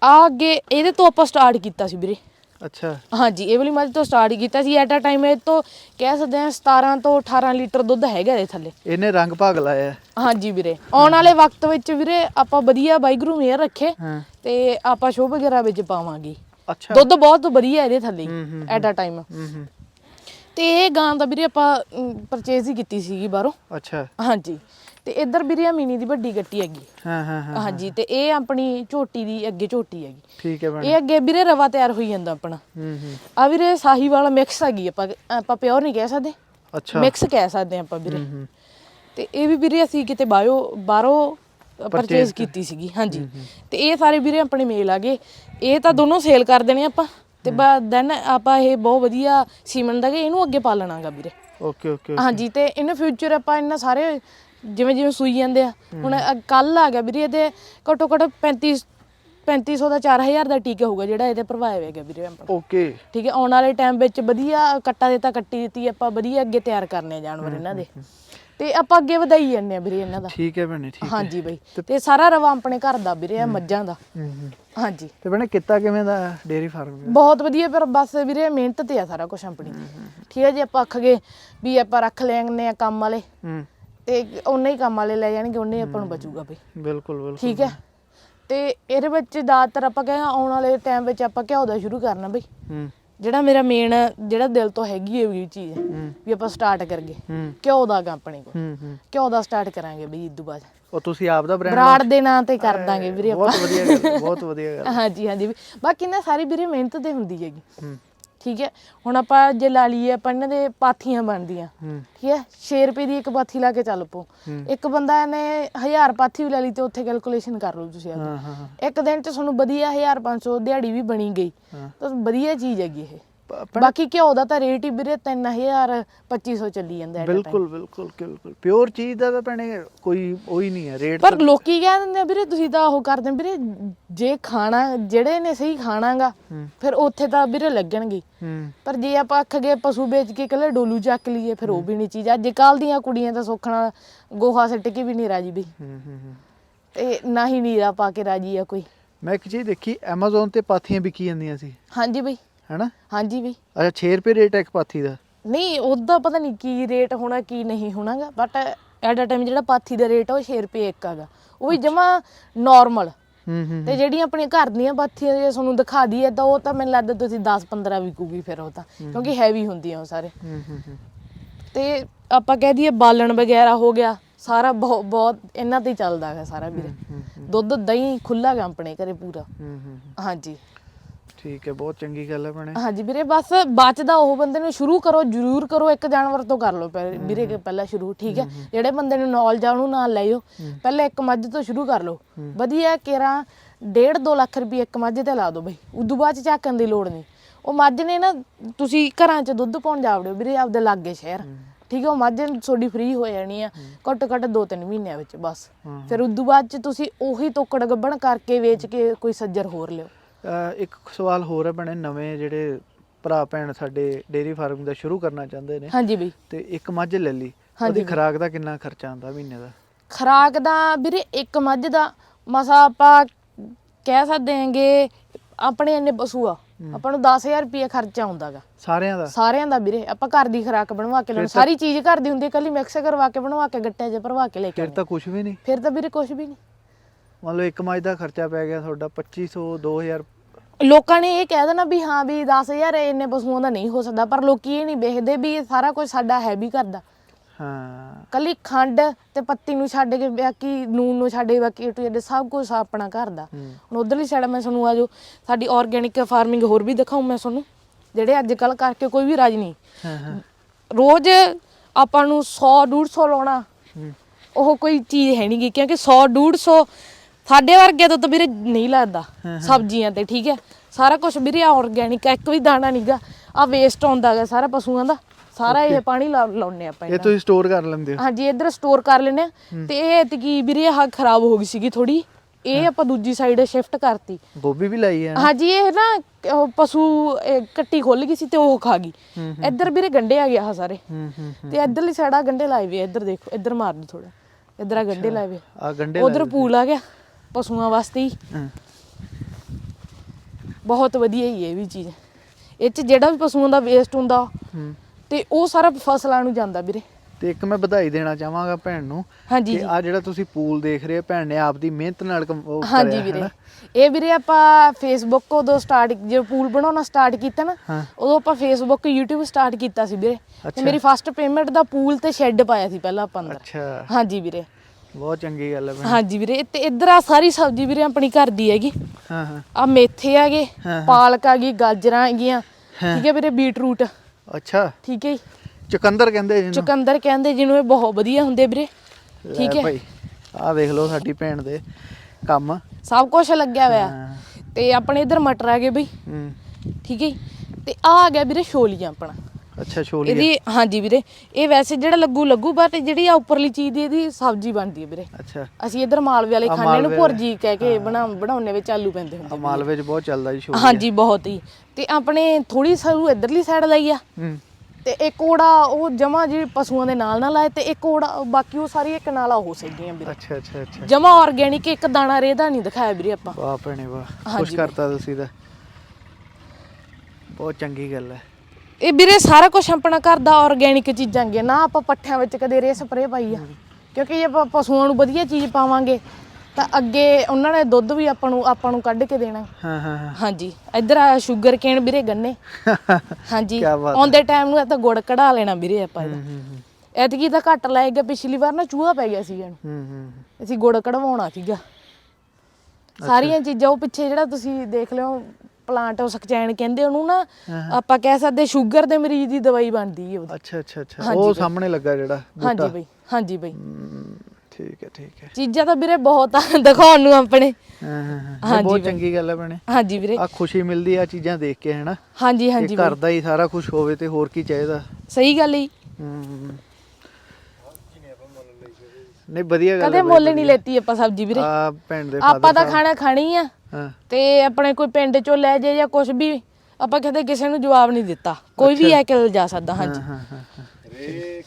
ਆ ਅੱਗੇ ਇਹਦੇ ਤੋਂ ਆਪਾਂ ਸਟਾਰਟ ਕੀਤਾ ਸੀ ਵੀਰੇ। ਅੱਛਾ। ਹਾਂਜੀ ਇਹ ਵਾਲੀ ਮੱਝ ਤੋਂ ਸਟਾਰਟ ਕੀਤਾ ਸੀ। ਐਟ ਅ ਟਾਈਮ ਇਹ ਤੋਂ ਕਹਿ ਸਕਦੇ ਹਾਂ 17 ਤੋਂ 18 ਲੀਟਰ ਦੁੱਧ ਹੈਗਾ ਇਹਦੇ ਥੱਲੇ। ਇਹਨੇ ਰੰਗ ਭਾਗ ਲਾਇਆ। ਹਾਂਜੀ ਵੀਰੇ ਆਉਣ ਵਾਲੇ ਵਕਤ ਵਿੱਚ ਵੀਰੇ ਆਪਾਂ ਵਧੀਆ ਵਾਹਿਗੁਰੂ ਮੇਅਰ ਰੱਖੇ ਤੇ ਆਪਾਂ ਸ਼ੋਭ ਵਗੈਰਾ ਵਿੱਚ ਪਾਵਾਂਗੇ। ਅੱਛਾ। ਦੁੱਧ ਬਹੁਤ ਵਧੀਆ ਇਹਦੇ ਥੱਲੇ ਐਟ ਅ ਟਾਈਮ ਹੂੰ ਹੂੰ। ਤੇ ਇਹ ਗਾਂ ਦਾ ਵੀਰੇ ਆਪਾਂ ਪਰਚੇਜ਼ ਹੀ ਕੀਤੀ ਸੀਗੀ ਬਾਹਰੋਂ। ਅੱਛਾ। ਹਾਂਜੀ। ਤੇ ਇੱਧਰ ਵੀਰੇ ਆ ਮੀਨੀ ਦੀ ਵੱਡੀ ਗੱਟੀ ਹੈਗੀ। ਹਾਂ ਹਾਂ ਹਾਂ ਹਾਂਜੀ ਤੇ ਇਹ ਆਪਣੀ ਝੋਟੀ ਦੀ ਅੱਗੇ ਝੋਟੀ ਹੈਗੀ। ਠੀਕ ਹੈ ਇਹ ਅੱਗੇ ਵੀਰੇ ਰਵਾ ਤਿਆਰ ਹੋਈ ਜਾਂਦਾ ਆਪਣਾ। ਹੂੰ ਹੂੰ। ਆ ਵੀਰੇ ਸਾਹੀ ਵਾਲਾ ਮਿਕਸ ਹੈਗੀ ਆਪਾਂ ਆਪਾਂ ਪਿਓਰ ਨਹੀਂ ਕਹਿ ਸਕਦੇ। ਅੱਛਾ। ਮਿਕਸ ਕਹਿ ਸਕਦੇ ਆਪਾਂ ਵੀਰੇ। ਤੇ ਇਹ ਵੀ ਵੀਰੇ ਅਸੀਂ ਕਿਤੇ ਬਾਇਓ ਬਾਹਰੋਂ ਪਰਚੇਜ਼ ਕੀਤੀ। ਸੀਗੀ। ਹਾਂਜੀ। ਤੇ ਇਹ ਸਾਰੇ ਵੀਰੇ ਆਪਣੇ ਮੇਲ ਆ ਗਏ। ਇਹ ਤਾਂ ਦੋਨੋਂ ਸੇਲ ਕਰ ਦੇਣੇ ਆਪਾਂ। ਤੇ ਦੈਨ ਆਪਾਂ ਇਹ ਬਹੁਤ ਵਧੀਆ ਸੀਮਨ ਦਾ ਕਿ ਇਹਨੂੰ ਅੱਗੇ ਪਾਲਣਾਗਾ ਵੀਰੇ। ਓਕੇ ਓਕੇ ਹਾਂਜੀ ਤੇ ਇਨ ਫਿਊਚਰ ਆਪਾਂ ਇਹਨਾਂ ਸਾਰੇ ਜਿਵੇਂ ਜਿਵੇਂ ਸੂਈ ਜਾਂਦੇ ਆ ਹੁਣ ਕੱਲ ਆ ਗਿਆ ਵੀਰੇ ਇਹਦੇ ਘੱਟੋ ਘੱਟ 35 3500 ਦਾ 4000 ਦਾ ਟੀਕਾ ਹੋਊਗਾ ਜਿਹੜਾ ਇਹਦੇ ਭਰਵਾਇਆ ਹੋਏਗਾ ਵੀਰੇ ਆਪਾਂ। ਓਕੇ ਠੀਕ ਹੈ ਆਉਣ ਵਾਲੇ ਟਾਈਮ ਵਿੱਚ ਵਧੀਆ ਕੱਟਾ ਦਿੱਤਾ ਕੱਟੀ ਦਿੱਤੀ ਆਪਾਂ ਵਧੀਆ ਅੱਗੇ ਤਿਆਰ ਕਰਨੇ ਜਾਨਵਰ ਇਹਨਾਂ ਦੇ। ਤੇ ਆਪਾਂ ਅੱਗੇ ਵਧਾਈ ਜਾਂਦੇ ਆ ਵੀਰੇ ਇਹਨਾਂ ਦਾ। ਠੀਕ ਹੈ ਭੈਣੇ ਠੀਕ ਹੈ। ਹਾਂਜੀ ਬਈ। ਤੇ ਸਾਰਾ ਰਵਾ ਆਪਣੇ ਘਰ ਦਾ ਵੀਰੇ ਆ ਮੱਝਾਂ ਦਾ। ਹਾਂਜੀ। ਤੇ ਭੈਣੇ ਕਿੱਤਾ ਕਿਵੇਂ ਦਾ ਡੇਰੀ ਫਾਰਮ ਬਹੁਤ ਵਧੀਆ ਪਰ ਬਸ ਵੀਰੇ ਮਿਹਨਤ ਤੇ ਆ ਸਾਰਾ ਕੁਝ ਆਪਣੀ। ਠੀਕ ਹੈ ਜੀ ਆਪਾਂ ਆਖ ਗਏ ਵੀ ਆਪਾਂ ਰੱਖ ਲੈਣੇ ਆ ਕੰਮ ਵਾਲੇ। ਹੂੰ। ਤੇ ਉਹਨੇ ਹੀ ਕੰਮ ਵਾਲੇ ਲੈ ਜਾਣਗੇ ਉਹਨੇ ਆਪਾਂ ਨੂੰ ਬਚੂਗਾ ਬਈ। ਬਿਲਕੁਲ ਬਿਲਕੁਲ ਠੀਕ ਹੈ। ਤੇ ਇਹਦੇ ਵਿੱਚ ਜ਼ਿਆਦਾਤਰ ਆਪਾਂ ਕਹਿੰਦੇ ਆਉਣ ਵਾਲੇ ਟਾਈਮ ਵਿੱਚ ਆਪਾਂ ਘਿਓ ਦਾ ਸ਼ੁਰੂ ਕਰਨਾ ਬਈ। ਹੂੰ। ਜਿਹੜਾ ਮੇਰਾ ਮੇਨ ਜਿਹੜਾ ਦਿਲ ਤੋਂ ਹੈਗੀ ਹੈ ਵੀ ਚੀਜ਼ ਵੀ ਆਪਾਂ ਸਟਾਰਟ ਕਰਗੇ ਘਿਓ ਦਾ ਕੰਪਨੀ ਕੋਲ। ਹੂੰ ਹੂੰ। ਘਿਓ ਦਾ ਸਟਾਰਟ ਕਰਾਂਗੇ ਬਈ ਇਦੋਂ ਬਾਅਦ। ਉਹ ਤੁਸੀਂ ਆਪ ਦਾ ਬ੍ਰਾਂਡ ਬਰਾੜ ਦੇ ਨਾਂ ਤੇ ਕਰ ਦਾਂਗੇ ਵੀਰੇ ਆਪਾਂ। ਬਹੁਤ ਵਧੀਆ ਗੱਲ ਬਹੁਤ ਵਧੀਆ ਗੱਲ। ਹਾਂਜੀ ਹਾਂਜੀ। ਬਾਕੀ ਨਾ ਸਾਰੀ ਵੀਰੇ ਮਿਹਨਤ ਤੇ ਹੁੰਦੀ ਹੈਗੀ। ਠੀਕ ਹੈ? ਹੁਣ ਆਪਾਂ ਜੇ ਲਾ ਲਈਏ ਆਪਾਂ ਇਹਨਾਂ ਦੇ ਪਾਥੀਆਂ ਬਣਦੀਆਂ। ਠੀਕ ਹੈ? 6 ਰੁਪਏ ਦੀ ਇੱਕ ਪਾਥੀ ਲਾ ਕੇ ਚੱਲ ਪੋ। ਇੱਕ ਬੰਦਾ ਨੇ 1000 ਪਾਥੀ ਵੀ ਲੈ ਲਈ ਤੇ ਉੱਥੇ ਕੈਲਕੂਲੇਸ਼ਨ ਕਰ ਲਓ ਤੁਸੀਂ ਹਾਂ ਇੱਕ ਦਿਨ ਚ ਤੁਹਾਨੂੰ ਵਧੀਆ 1500 ਦਿਹਾੜੀ ਵੀ ਬਣੀ ਗਈ। ਤਾਂ ਵਧੀਆ ਚੀਜ਼ ਹੈਗੀ ਇਹ। ਬਾਕੀ ਘਿਓ ਦਾ ਤਾਂ ਰੇਟ ਹੀ ਵੀਰੇ 3000 2500 ਚੱਲੀ ਜਾਂਦਾ ਹੈ ਬਿਲਕੁਲ ਬਿਲਕੁਲ ਬਿਲਕੁਲ। ਪਿਓਰ ਚੀਜ਼ ਦਾ ਤਾਂ ਭੈਣੇ ਕੋਈ ਉਹੀ ਨਹੀਂ ਹੈ ਰੇਟ ਪਰ ਲੋਕੀ ਕਹਿ ਦਿੰਦੇ ਆ ਵੀਰੇ ਤੁਸੀਂ ਤਾਂ ਉਹ ਕਰਦੇ ਹੋ ਵੀਰੇ ਜੇ ਖਾਣਾ ਜਿਹੜੇ ਨੇ ਸਹੀ ਖਾਣਾਗਾ ਫਿਰ ਉੱਥੇ ਤਾਂ ਵੀਰੇ ਲੱਗਣਗੇ। ਹੂੰ। ਪਰ ਜੇ ਆਪਾਂ ਅੱਖ ਗਏ ਪਸ਼ੂ ਵੇਚ ਕੇ ਇਕੱਲੇ ਡੋਲੂ ਚੱਕ ਲਈਏ ਫਿਰ ਉਹ ਵੀ ਨਹੀਂ ਚੀਜ਼। ਅੱਜ ਕੱਲ ਦੀਆਂ ਕੁੜੀਆਂ ਤਾਂ ਸੋਖਣਾ ਗੋਹਾ ਸਿੱਟ ਕੇ ਵੀ ਨਹੀਂ ਰਾਜੀ ਬਈ। ਹੂੰ ਹੂੰ ਹੂੰ। ਤੇ ਨਾ ਹੀ ਨੀਰਾ ਪਾ ਕੇ ਰਾਜੀ ਆ ਕੋਈ। ਮੈਂ ਇੱਕ ਚੀਜ਼ ਦੇਖੀ Amazon ਤੇ ਪਾਥੀਆਂ ਵਿਕੀ ਜਾਂਦੀਆਂ ਸੀ। ਹਾਂਜੀ ਬਈ। ਹੈਨਾ? ਹਾਂਜੀ ਬਈ ਅੱਛਾ 6 ਰੁਪਏ ਰੇਟ ਹੈ ਇੱਕ ਪਾਥੀ ਦਾ? ਨਹੀਂ ਉਹਦਾ ਪਤਾ ਨਹੀਂ ਕੀ ਰੇਟ ਹੋਣਾ ਕੀ ਨਹੀਂ ਹੋਣਾਗਾ ਬਟ ਐਟ ਅ ਟਾਈਮ ਜਿਹੜਾ ਪਾਥੀ ਦਾ ਰੇਟ ਆ ਉਹ 6 ਰੁਪਏ ਇੱਕ ਹੈਗਾ ਉਹ ਵੀ ਜਮਾ ਨਾਰਮਲ ਹੂੰ ਹੂੰ ਤੇ ਜਿਹੜੀਆਂ ਆਪਣੀਆਂ ਘਰ ਦੀਆਂ ਪਾਥੀਆਂ ਜੇ ਤੁਹਾਨੂੰ ਦਿਖਾ ਦਈਏ ਤਾਂ ਉਹ ਤਾਂ ਮੈਨੂੰ ਲੱਗਦਾ ਤੁਸੀਂ 10 15 ਵਿਕੂਗੀ ਫਿਰ ਉਹ ਤਾਂ ਕਿਉਂਕਿ ਹੈਵੀ ਹੁੰਦੀਆਂ ਉਹ ਸਾਰੇ। ਹੂੰ ਹੂੰ ਹੂੰ। ਤੇ ਆਪਾਂ ਕਹਿ ਦਈਏ ਬਾਲਣ ਵਗੈਰਾ ਹੋ ਗਿਆ ਸਾਰਾ ਬਹੁਤ ਬਹੁਤ ਇਹਨਾਂ ਤੇ ਹੀ ਚੱਲਦਾ ਹੈ ਸਾਰਾ ਵੀਰੇ। ਦੁੱਧ ਦਹੀਂ ਖੁੱਲਾ ਗਾ ਆਪਣੇ ਘਰੇ ਪੂਰਾ। ਹੂੰ ਹੂੰ। ਹਾਂਜੀ। ਠੀਕ ਹੈ ਬਹੁਤ ਚੰਗੀ ਗੱਲ ਹੈ ਭੈਣੇ। ਹਾਂਜੀ ਵੀਰੇ ਬਸ ਬਚਦਾ ਉਹ ਬੰਦੇ ਨੂੰ ਸ਼ੁਰੂ ਕਰੋ ਜਰੂਰ ਕਰੋ ਇੱਕ ਜਾਨਵਰ ਤੋਂ ਕਰ ਲਓ ਪਹਿ- ਵੀਰੇ ਕਿ ਪਹਿਲਾਂ ਸ਼ੁਰੂ ਠੀਕ ਹੈ। ਜਿਹੜੇ ਬੰਦੇ ਨੂੰ ਨੌਲੇਜ ਆ ਉਹਨੂੰ ਨਾਲ ਲਿਓ ਪਹਿਲਾਂ ਇੱਕ ਮੱਝ ਤੋਂ ਸ਼ੁਰੂ ਕਰ ਲਓ। ਵਧੀਆ ਕੇਰਾ ਡੇਢ 2 ਲੱਖ ਰੁਪਏ ਇੱਕ ਮੱਝ ਤੇ ਲਾ ਦਿਓ ਬਈ। ਉਦੋਂ ਬਾਅਦ ਚ ਝਾਕਣ ਦੀ ਲੋੜ ਨਹੀਂ। ਉਹ ਮੱਝ ਨੇ ਨਾ ਤੁਸੀਂ ਘਰਾਂ 'ਚ ਦੁੱਧ ਪਾਉਣ ਜਾਵੜਿਓ ਵੀਰੇ ਆਪਦੇ ਲਾਗੇ ਸ਼ਹਿਰ। ਠੀਕ ਹੈ ਉਹ ਮੱਝ ਤੁਹਾਡੀ ਫ੍ਰੀ ਹੋ ਜਾਣੀ ਆ ਘੱਟੋ ਘੱਟ 2-3 ਮਹੀਨਿਆਂ ਵਿੱਚ ਬਸ। ਫਿਰ ਉਦੋਂ ਬਾਅਦ ਚ ਤੁਸੀਂ ਉਹੀ ਤੋਕੜ ਗੱਬਣ ਕਰਕੇ ਵੇਚ ਕੇ ਕੋਈ ਸੱਜਰ ਹੋਰ ਲਿਓ। ਇੱਕ ਸਵਾਲ ਹੋਰ ਹੈ ਭੈਣੇ ਨਵੇਂ ਜਿਹੜੇ ਭਰਾ ਭੈਣ ਸਾਡੇ ਡੇਰੀ ਫਾਰਮ ਦਾ ਸ਼ੁਰੂ ਕਰਨਾ ਚਾਹੁੰਦੇ ਨੇ। ਹਾਂਜੀ ਬਈ। ਤੇ ਇੱਕ ਮੱਝ ਲੈ ਲਈ ਉਹਦੀ ਖੁਰਾਕ ਦਾ ਕਿੰਨਾ ਖਰਚਾ ਆਉਂਦਾ ਮਹੀਨੇ ਦਾ? ਖਰਾਕ ਦਾ ਵੀਰੇ ਇੱਕ ਮੱਝ ਦਾ ਮਸਾ ਆਪਾਂ ਕਹਿ ਸਕਦੇ ਹਾਂਗੇ ਆਪਣੇ ਇੰਨੇ ਪਸ਼ੂ ਆ। ਆਪਾਂ ਨੂੰ 10000 ਰੁਪਏ ਖਰਚਾ ਆਉਂਦਾਗਾ ਸਾਰਿਆਂ ਦਾ? ਸਾਰਿਆਂ ਦਾ ਵੀਰੇ। ਆਪਾਂ ਘਰ ਦੀ ਖਰਾਕ ਬਣਵਾ ਕੇ ਲੈਣੀ ਸਾਰੀ ਚੀਜ਼ ਘਰ ਦੀ ਹੁੰਦੀ ਕੱਲੀ ਮਿਕਸ ਕਰਵਾ ਕੇ ਬਣਵਾ ਕੇ ਗੱਟਿਆਂ 'ਚ ਭਰਵਾ ਕੇ ਲੈ ਕੇ ਫਿਰ ਤਾਂ ਕੁਝ ਵੀ ਨਹੀਂ। ਫਿਰ ਤਾਂ ਵੀਰੇ ਕੁਝ ਵੀ ਨਹੀਂ। ਮੰਨ ਲਓ ਇੱਕ ਮੱਝ ਦਾ ਖਰਚਾ ਪੈ ਗਿਆ ਤੁਹਾਡਾ 2500 2000 ਲੋਕਾਂ ਨੇ ਇਹ ਕਹਿ ਦੇਣਾ ਵੀ ਹਾਂ ਵੀ 10000 ਇੰਨੇ ਪਸ਼ੂਆਂ ਦਾ ਨਹੀਂ ਹੋ ਸਕਦਾ ਪਰ ਲੋਕੀ ਇਹ ਨਹੀਂ ਵੇਖਦੇ ਵੀ ਇਹ ਸਾਰਾ ਕੁਝ ਸਾਡਾ ਹੈ ਵੀ ਕਰਦਾ ਹਾਂ। ਕੱਲੀ ਖੰਡ ਤੇ ਪੱਤੀ ਨੂੰ ਛੱਡ ਕੇ ਬਾਕੀ ਨੂਨ ਨੂੰ ਛੱਡ ਕੇ ਬਾਕੀ ਟੂ ਜਿਹੜੇ ਸਭ ਕੁਝ ਆਪਣਾ ਘਰ ਦਾ। ਹੁਣ ਉਧਰਲੀ ਸਾਈਡ ਮੈਂ ਤੁਹਾਨੂੰ ਆਜੋ ਸਾਡੀ ਆਰਗੇਨਿਕ ਫਾਰਮਿੰਗ ਹੋਰ ਵੀ ਦਿਖਾਉਂ ਮੈਂ ਤੁਹਾਨੂੰ ਜਿਹੜੇ ਅੱਜ ਕੱਲ ਕਰਕੇ ਕੋਈ ਵੀ ਰਾਜ ਨਹੀਂ। ਹਾਂ ਰੋਜ਼ ਆਪਾਂ ਨੂੰ 100 150 ਲਾਉਣਾ। ਉਹ ਕੋਈ ਚੀਜ਼ ਹੈ ਨਹੀਂਗੀ ਕਿਉਂਕਿ 100 150 ਸਾਡੇ ਵਰਗੇ ਤਾਂ ਵੀਰੇ ਨਹੀਂ ਲੱਗਦਾ ਸਬਜ਼ੀਆਂ ਤੇ ਠੀਕ ਹੈ? ਸਾਰਾ ਕੁਝ ਵੀਰੇ ਆਰਗੇਨਿਕ ਇੱਕ ਵੀ ਦਾਣਾ ਨਹੀਂਗਾ ਆ ਵੇਸਟ ਆਉਂਦਾ ਗਾ ਸਾਰਾ ਪਸ਼ੂਆਂ ਦਾ। ਸਾਰਾ ਇਹ ਪਾਣੀ ਲਾ ਲਾਉਨੇ ਆਪਾਂ ਇਹ ਤੁਸੀਂ ਸਟੋਰ ਕਰ ਲੈਂਦੇ ਹੋ? ਹਾਂਜੀ ਇੱਧਰ ਸਟੋਰ ਕਰ ਲੈਨੇ ਆ ਤੇ ਇਹ ਐਤਕੀ ਵੀਰੇ ਆਹ ਖਰਾਬ ਹੋ ਗਈ ਸੀਗੀ ਥੋੜੀ ਇਹ ਆਪਾਂ ਦੂਜੀ ਸਾਈਡ ਸ਼ਿਫਟ ਕਰਤੀ। ਗੋਭੀ ਵੀ ਲਾਈ ਹੈ? ਹਾਂਜੀ ਇਹ ਨਾ ਉਹ ਪਸ਼ੂ ਕੱਟੀ ਖੁੱਲ ਗਈ ਸੀ ਤੇ ਉਹ ਖਾ ਗਈ। ਇੱਧਰ ਵੀਰੇ ਗੰਡੇ ਆ ਗਿਆ ਸਾਰੇ। ਤੇ ਇੱਧਰਲੀ ਸਾਈਡ ਆ ਗੰਡੇ ਲਾਏ ਵੇ ਇੱਧਰ ਦੇਖੋ ਇੱਧਰ ਮਾਰ ਦਿਓ ਥੋੜਾ ਇੱਧਰ ਆ ਗੰਡੇ ਲਾਏ ਵੇ ਆ। ਗੰਡੇ ਉਧਰ ਪੂਲ ਆ ਗਿਆ। ਪਸ਼ੂਆਂ ਵਾਸਤੇ ਹੀ। ਹਾਂ। ਬਹੁਤ ਵਧੀਆ ਹੀ ਇਹ ਵੀ ਚੀਜ਼। ਇਹ ਚ ਜਿਹੜਾ ਵੀ ਪਸ਼ੂਆਂ ਦਾ ਵੇਸਟ ਹੁੰਦਾ ਹੂੰ। ਤੇ ਉਹ ਸਾਰਾ ਫਸਲਾਂ ਨੂੰ ਜਾਂਦਾ ਵੀਰੇ। ਤੇ ਇੱਕ ਮੈਂ ਵਧਾਈ ਦੇਣਾ ਚਾਹਾਂਗਾ ਭੈਣ ਨੂੰ ਹਾਂਜੀ। ਕਿ ਆ ਜਿਹੜਾ ਤੁਸੀਂ ਪੂਲ ਦੇਖ ਰਹੇ ਹੋ ਭੈਣ ਨੇ ਆਪਦੀ ਮਿਹਨਤ ਨਾਲ ਕਮ- ਉਹ ਹਾਂਜੀ ਕਰਿਆ, ਵੀਰੇ? ਇਹ ਵੀਰੇ ਆਪਾਂ ਫੇਸਬੁੱਕ ਉਦੋਂ ਸਟਾਰਟ ਜੇ ਪੂਲ ਬਣਾਉਣਾ ਸਟਾਰਟ ਕੀਤਾ ਨਾ ਹਾਂ। ਉਦੋਂ ਆਪਾਂ ਫੇਸਬੁੱਕ YouTube ਸਟਾਰਟ ਕੀਤਾ ਸੀ ਵੀਰੇ। ਤੇ ਅੱਛਾ। ਮੇਰੀ ਫਸਟ ਪੇਮੈਂਟ ਦਾ ਪੂਲ ਤੇ ਸ਼ੈੱਡ ਪਾਇਆ ਸੀ ਪਹਿਲਾਂ ਆਪਾਂ ਅੰਦਰ। ਅੱਛਾ। ਹਾਂਜੀ ਵੀਰੇ। ਬਹੁਤ ਚੰਗੀ ਗੱਲ ਹੈ ਭੈਣ। ਹਾਂਜੀ ਵੀਰੇ ਤੇ ਇੱਧਰ ਆ ਸਾਰੀ ਸਬਜ਼ੀ ਵੀਰੇ ਆਪਣੀ ਘਰ ਦੀ ਹੈਗੀ। ਹਾਂ ਹਾਂ। ਆ ਮੇਥੇ ਹੈਗੇ ਹਾਂ। ਪਾਲਕ ਆ ਗਈ ਗਾਜਰਾਂ ਹੈਗੀਆਂ। ਠੀਕ ਹੈ ਵੀਰੇ ਬੀਟਰੂਟ। ਅੱਛਾ। ਠੀਕ ਹੈ ਜੀ। ਚੁਕੰਦਰ ਕਹਿੰਦੇ ਜਿਹਨੂੰ। ਚੁਕੰਦਰ ਕਹਿੰਦੇ ਜਿਹਨੂੰ ਇਹ ਬਹੁਤ ਵਧੀਆ ਹੁੰਦੇ ਵੀਰੇ। ਠੀਕ ਹੈ। ਭਾਈ ਆਹ ਦੇਖ ਲਓ ਸਾਡੀ ਭੈਣ ਦੇ ਕੰਮ। ਸਭ ਕੁਝ ਲੱਗਿਆ ਹੋਇਆ। ਹਾਂ। ਤੇ ਆਪਣੇ ਇੱਧਰ ਮਟਰ ਹੈਗੇ ਬਈ। ਹੂੰ। ਠੀਕ ਹੈ ਜੀ। ਤੇ ਆ ਆ ਗਿਆ ਵੀਰੇ ਛੋਲੀਆਂ ਆਪਣਾ। ਅੱਛਾ ਛੋਲੀ ਇਹਦੀ ਹਾਂਜੀ ਵੀਰੇ ਇਹ ਵੈਸੇ ਜਿਹੜਾ ਲੱਗੂ ਲੱਗੂ ਬਟ ਜਿਹੜੀ ਆ ਉੱਪਰਲੀ ਚੀਜ਼ ਦੀ ਇਹਦੀ ਸਬਜ਼ੀ ਬਣਦੀ ਹੈ ਵੀਰੇ। ਅੱਛਾ। ਅਸੀਂ ਇੱਧਰ ਮਾਲਵੇ ਵਾਲੇ ਖਾਣੇ ਨੂੰ ਭੁਰਜੀ ਕਹਿ ਕੇ ਬਣਾ ਬਣਾਉਣੇ ਵਿੱਚ ਆਲੂ ਪੈਂਦੇ ਆ ਹੁੰਦੇ ਮਾਲਵੇ 'ਚ ਬਹੁਤ ਚੱਲਦਾ ਜੀ ਛੋਲੀ। ਹਾਂਜੀ ਬਹੁਤ ਹੀ। ਤੇ ਆਪਣੇ ਥੋੜੀ ਸਾਰੂ ਇੱਧਰਲੀ ਸਾਈਡ ਲਈ ਆ। ਤੇ ਇੱਕ ਓੜਾ ਉਹ ਜਮਾ ਜਿਹੜੀ ਪਸ਼ੂਆਂ ਦੇ ਨਾਲ ਨਾਲ ਆਏ ਤੇ ਇੱਕ ਓੜਾ ਬਾਕੀ ਉਹ ਸਾਰੀ ਇੱਕ ਨਾਲਾ ਹੋ ਸਕਦੀਆਂ ਵੀਰੇ। ਅੱਛਾ ਅੱਛਾ ਅੱਛਾ। ਜਮਾ ਆਰਗੇਨਿਕ ਇੱਕ ਦਾਣਾ ਰੇਦਾ ਨਹੀਂ ਦਿਖਾਇਆ ਵੀਰੇ ਆਪਾਂ। ਵਾਹ ਭੈਣੇ ਵਾਹ ਖੁਸ਼। ਕਰਤਾ ਤੁਸੀਂ ਤਾਂ। ਬਹੁਤ ਚੰਗੀ ਗੱਲ ਹੈ। ਇਹ ਵੀਰੇ ਸਾਰਾ ਕੁਝ ਆਪਣਾ ਘਰ ਦਾ ਆਰਗੇਨਿਕ ਚੀਜ਼ਾਂ ਗੀਆਂ ਨਾ ਆਪਾਂ ਪੱਠਿਆਂ ਵਿੱਚ ਕਦੇ ਰੇ ਸਪਰੇ ਪਾਈ ਆ। ਕਿਉਂਕਿ ਜੇ ਆਪਾਂ ਪਸ਼ੂਆਂ ਨੂੰ ਵਧੀਆ ਚੀਜ਼ ਪਾਵਾਂਗੇ ਤਾਂ ਅੱਗੇ ਉਹਨਾਂ ਨੇ ਦੁੱਧ ਵੀ ਆਪਾਂ ਨੂੰ ਆਪਾਂ ਨੂੰ ਕੱਢ ਕੇ ਦੇਣਾ। ਹਾਂ ਹਾਂ ਹਾਂ। ਹਾਂਜੀ ਇੱਧਰ ਆ ਸ਼ੂਗਰ ਕੇਨ ਵੀਰੇ ਗੰਨੇ। ਹਾਂਜੀ। ਆਉਂਦੇ ਟਾਈਮ ਨੂੰ ਇਹ ਤਾਂ ਗੁੜ ਕਢਾ ਲੈਣਾ ਵੀਰੇ ਆਪਾਂ ਇਹਦਾ। ਹੂੰ ਹੂੰ ਐਤਕੀ ਤਾਂ ਘੱਟ ਲਾਇਆ ਗਿਆ ਪਿਛਲੀ ਵਾਰ ਨਾ ਚੂਹਾ ਪੈ ਗਿਆ ਸੀ ਇਹਨੂੰ। ਹੂੰ ਹੂੰ ਅਸੀਂ ਗੁੜ ਕਢਵਾਉਣਾ ਸੀਗਾ। ਸਾਰੀਆਂ ਚੀਜ਼ਾਂ ਉਹ ਪਿੱਛੇ ਜਿਹੜਾ ਤੁਸੀਂ ਦੇਖ ਲਿਓ ਪਲਾਂਟ ਉਹ ਸਕਚੈਨ ਕਹਿੰਦੇ ਉਹਨੂੰ ਨਾ ਆਪਾਂ ਕਹਿ ਸਕਦੇ ਸ਼ੂਗਰ ਦੇ ਮਰੀਜ਼ ਦੀ ਦਵਾਈ ਬਣਦੀ ਹੈ ਉਹਦੀ। ਅੱਛਾ ਅੱਛਾ ਅੱਛਾ। ਉਹ। ਸਾਹਮਣੇ ਲੱਗਾ ਜਿਹੜਾ ਹਾਂਜੀ ਬਈ ਹਾਂਜੀ ਬਈ। ਠੀਕ ਹੈ ਠੀਕ ਹੈ। ਚੀਜ਼ਾਂ ਤਾਂ ਵੀਰੇ ਬਹੁਤ ਆ ਦਿਖਾਉਣ ਨੂੰ ਆਪਣੇ। ਹਾਂ ਹਾਂ ਬਹੁਤ। ਚੰਗੀ ਗੱਲ ਹੈ ਭੈਣੇ। ਹਾਂਜੀ ਵੀਰੇ। ਆ ਖੁਸ਼ੀ ਮਿਲਦੀ ਆ ਚੀਜ਼ਾਂ ਦੇਖ ਕੇ ਹੈਨਾ? ਹਾਂਜੀ ਹਾਂਜੀ ਘਰ ਦਾ ਹੀ ਸਾਰਾ ਕੁਝ ਹੋਵੇ ਤੇ ਹੋਰ ਕੀ ਚਾਹੀਦਾ। ਸਹੀ ਗੱਲ ਹੀ ਹੂੰ ਨਹੀਂ ਵਧੀਆ ਗੱਲ ਕਦੇ ਮੁੱਲ ਨਹੀਂ ਲੈਤੀ ਆਪਾਂ ਸਬਜ਼ੀ ਵੀਰੇ। ਆ ਭੈਣ ਦੇ ਆਪਾਂ ਤਾਂ ਖਾਣਾ ਖਾਣੀ ਆ। ਹਾਂ ਤੇ ਆਪਣੇ ਕੋਈ ਪਿੰਡ ਚੋਂ ਲੈ ਜੇ ਜਾਂ ਕੁਝ ਵੀ ਆਪਾਂ ਕਦੇ ਕਿਸੇ ਨੂੰ ਜਵਾਬ ਨਹੀਂ ਦਿੱਤਾ। ਕੋਈ ਵੀ ਆ ਕੇ ਜਾ ਸਕਦਾ ਹਾਂਜੀ। ਹਾਂ ਹਾਂ ਹਾਂ। ਇਹ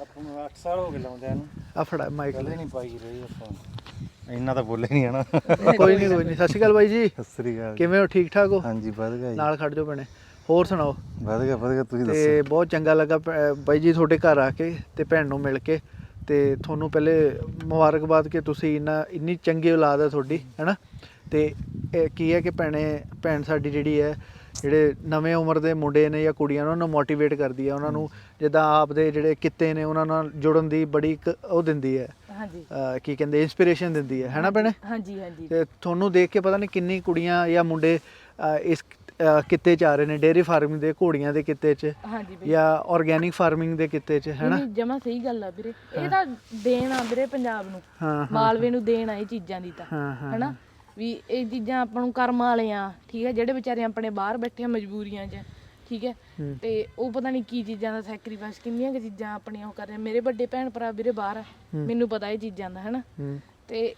ਆਪਾਂ ਨੂੰ 8 ਸਾਲ ਹੋ ਗਏ ਲਾਉਂਦਿਆਂ ਨੂੰ। ਆ ਫੜਾ ਮਾਈਕ ਕਦੇ ਨਹੀਂ ਪਾਈ ਰਹੀ ਆਪਾਂ। ਇੰਨਾ ਤਾਂ ਬੋਲੇ ਨਹੀਂ ਹਨਾ ਕੋਈ ਨਹੀਂ ਕੋਈ ਨਹੀਂ ਸਤਿ ਸ਼੍ਰੀ ਅਕਾਲ ਬਾਈ ਜੀ। ਸਤਿ ਸ੍ਰੀ ਅਕਾਲ। ਕਿਵੇਂ ਹੋ ਠੀਕ ਠਾਕ ਹੋ? ਹਾਂਜੀ ਵਧ ਗਿਆ ਜੀ। ਨਾਲ ਖੜ ਜਾਓ ਭੈਣੇ। ਹੋਰ ਸੁਣਾਓ? ਵਧ ਗਿਆ ਵਧ ਗਿਆ ਤੁਸੀਂ ਤੇ ਦੱਸੋ। ਬਹੁਤ ਚੰਗਾ ਲੱਗਾ ਬਾਈ ਜੀ ਤੁਹਾਡੇ ਘਰ ਆ ਕੇ ਤੇ ਭੈਣ ਨੂੰ ਮਿਲ ਕੇ। ਤੇ ਤੁਹਾਨੂੰ ਪਹਿਲੇ ਮੁਬਾਰਕਬਾਦ ਕਿ ਤੁਸੀਂ ਇੰਨਾ ਇੰਨੀ ਚੰਗੀ ਔਲਾਦ ਹੈ ਤੁਹਾਡੀ ਹੈਨਾ? ਤੇ ਇਹ ਕੀ ਹੈ ਕਿ ਭੈਣੇ ਭੈਣ ਸਾਡੀ ਜਿਹੜੀ ਹੈ ਜਿਹੜੇ ਨਵੇਂ ਉਮਰ ਦੇ ਮੁੰਡੇ ਨੇ ਜਾਂ ਕੁੜੀਆਂ ਨੇ ਉਹਨਾਂ ਨੂੰ ਮੋਟੀਵੇਟ ਕਰਦੀ ਹੈ ਉਹਨਾਂ ਨੂੰ ਜਿੱਦਾਂ ਆਪ ਦੇ ਜਿਹੜੇ ਕਿੱਤੇ ਨੇ ਉਹਨਾਂ ਨਾਲ ਜੁੜਨ ਦੀ ਬੜੀ ਇੱਕ ਉਹ ਦਿੰਦੀ ਹੈ। ਹਾਂਜੀ। ਅਹ ਕੀ ਕਹਿੰਦੇ ਇੰਸਪੀਰੇਸ਼ਨ ਦਿੰਦੀ ਹੈ ਹੈਨਾ ਭੈਣੇ? ਹਾਂਜੀ ਹਾਂਜੀ। ਤੇ ਤੁਹਾਨੂੰ ਦੇਖ ਕੇ ਪਤਾ ਨਹੀਂ ਕਿੰਨੀ ਕੁੜੀਆਂ ਜਾਂ ਮੁੰਡੇ ਅਹ ਇਸ ਅਹ ਕਿੱਤੇ ਚ ਆ ਰਹੇ ਨੇ ਡੇਅਰੀ ਫਾਰਮਿੰਗ ਦੇ ਘੋੜੀਆਂ ਦੇ ਕਿੱਤੇ ਚ ਹਾਂਜੀ ਬਈ ਜਾਂ ਆਰਗੇਨਿਕ ਫਾਰਮਿੰਗ ਦੇ ਕਿੱਤੇ ਚ ਹੈਨਾ ਜਮਾ ਸਹੀ ਗੱਲ ਆ ਵੀਰੇ। ਇਹ ਤਾਂ ਦੇਣ ਆ ਵੀਰੇ ਪੰਜਾਬ ਨੂੰ। ਹਾਂ ਹਾਂ ਮਾਲਵੇ ਨੂੰ ਦੇਣ ਆ ਇਹ ਚੀਜ਼ਾਂ ਦੀ ਤਾਂ ਹਾਂ ਹਾਂ ਹਨਾ ਵੀ ਇਹ ਚੀਜ਼ਾਂ ਆਪਾਂ ਨੂੰ ਕਰਮ ਵਾਲੇ ਆ ਠੀਕ ਹੈ ਜਿਹੜੇ ਵਿਚਾਰੇ ਆਪਣੇ ਬਾਹਰ ਬੈਠੇ ਆ ਮਜਬੂਰੀਆਂ 'ਚ ਠੀਕ ਹੈ। ਤੇ ਉਹ ਪਤਾ ਨਹੀਂ ਕੀ ਚੀਜ਼ਾਂ ਦਾ ਸੈਕਰੀਫਾਈਸ ਕਿੰਨੀਆਂ ਕੁ ਚੀਜ਼ਾਂ ਆਪਣੀਆਂ ਉਹ ਕਰ ਰਹੇ। ਮੇਰੇ ਵੱਡੇ ਭੈਣ ਭਰਾ ਵੀਰੇ ਬਾਹਰ ਆ ਮੈਨੂੰ ਪਤਾ ਇਹ ਚੀਜ਼ਾਂ ਦਾ ਹਨਾ? ਤੇ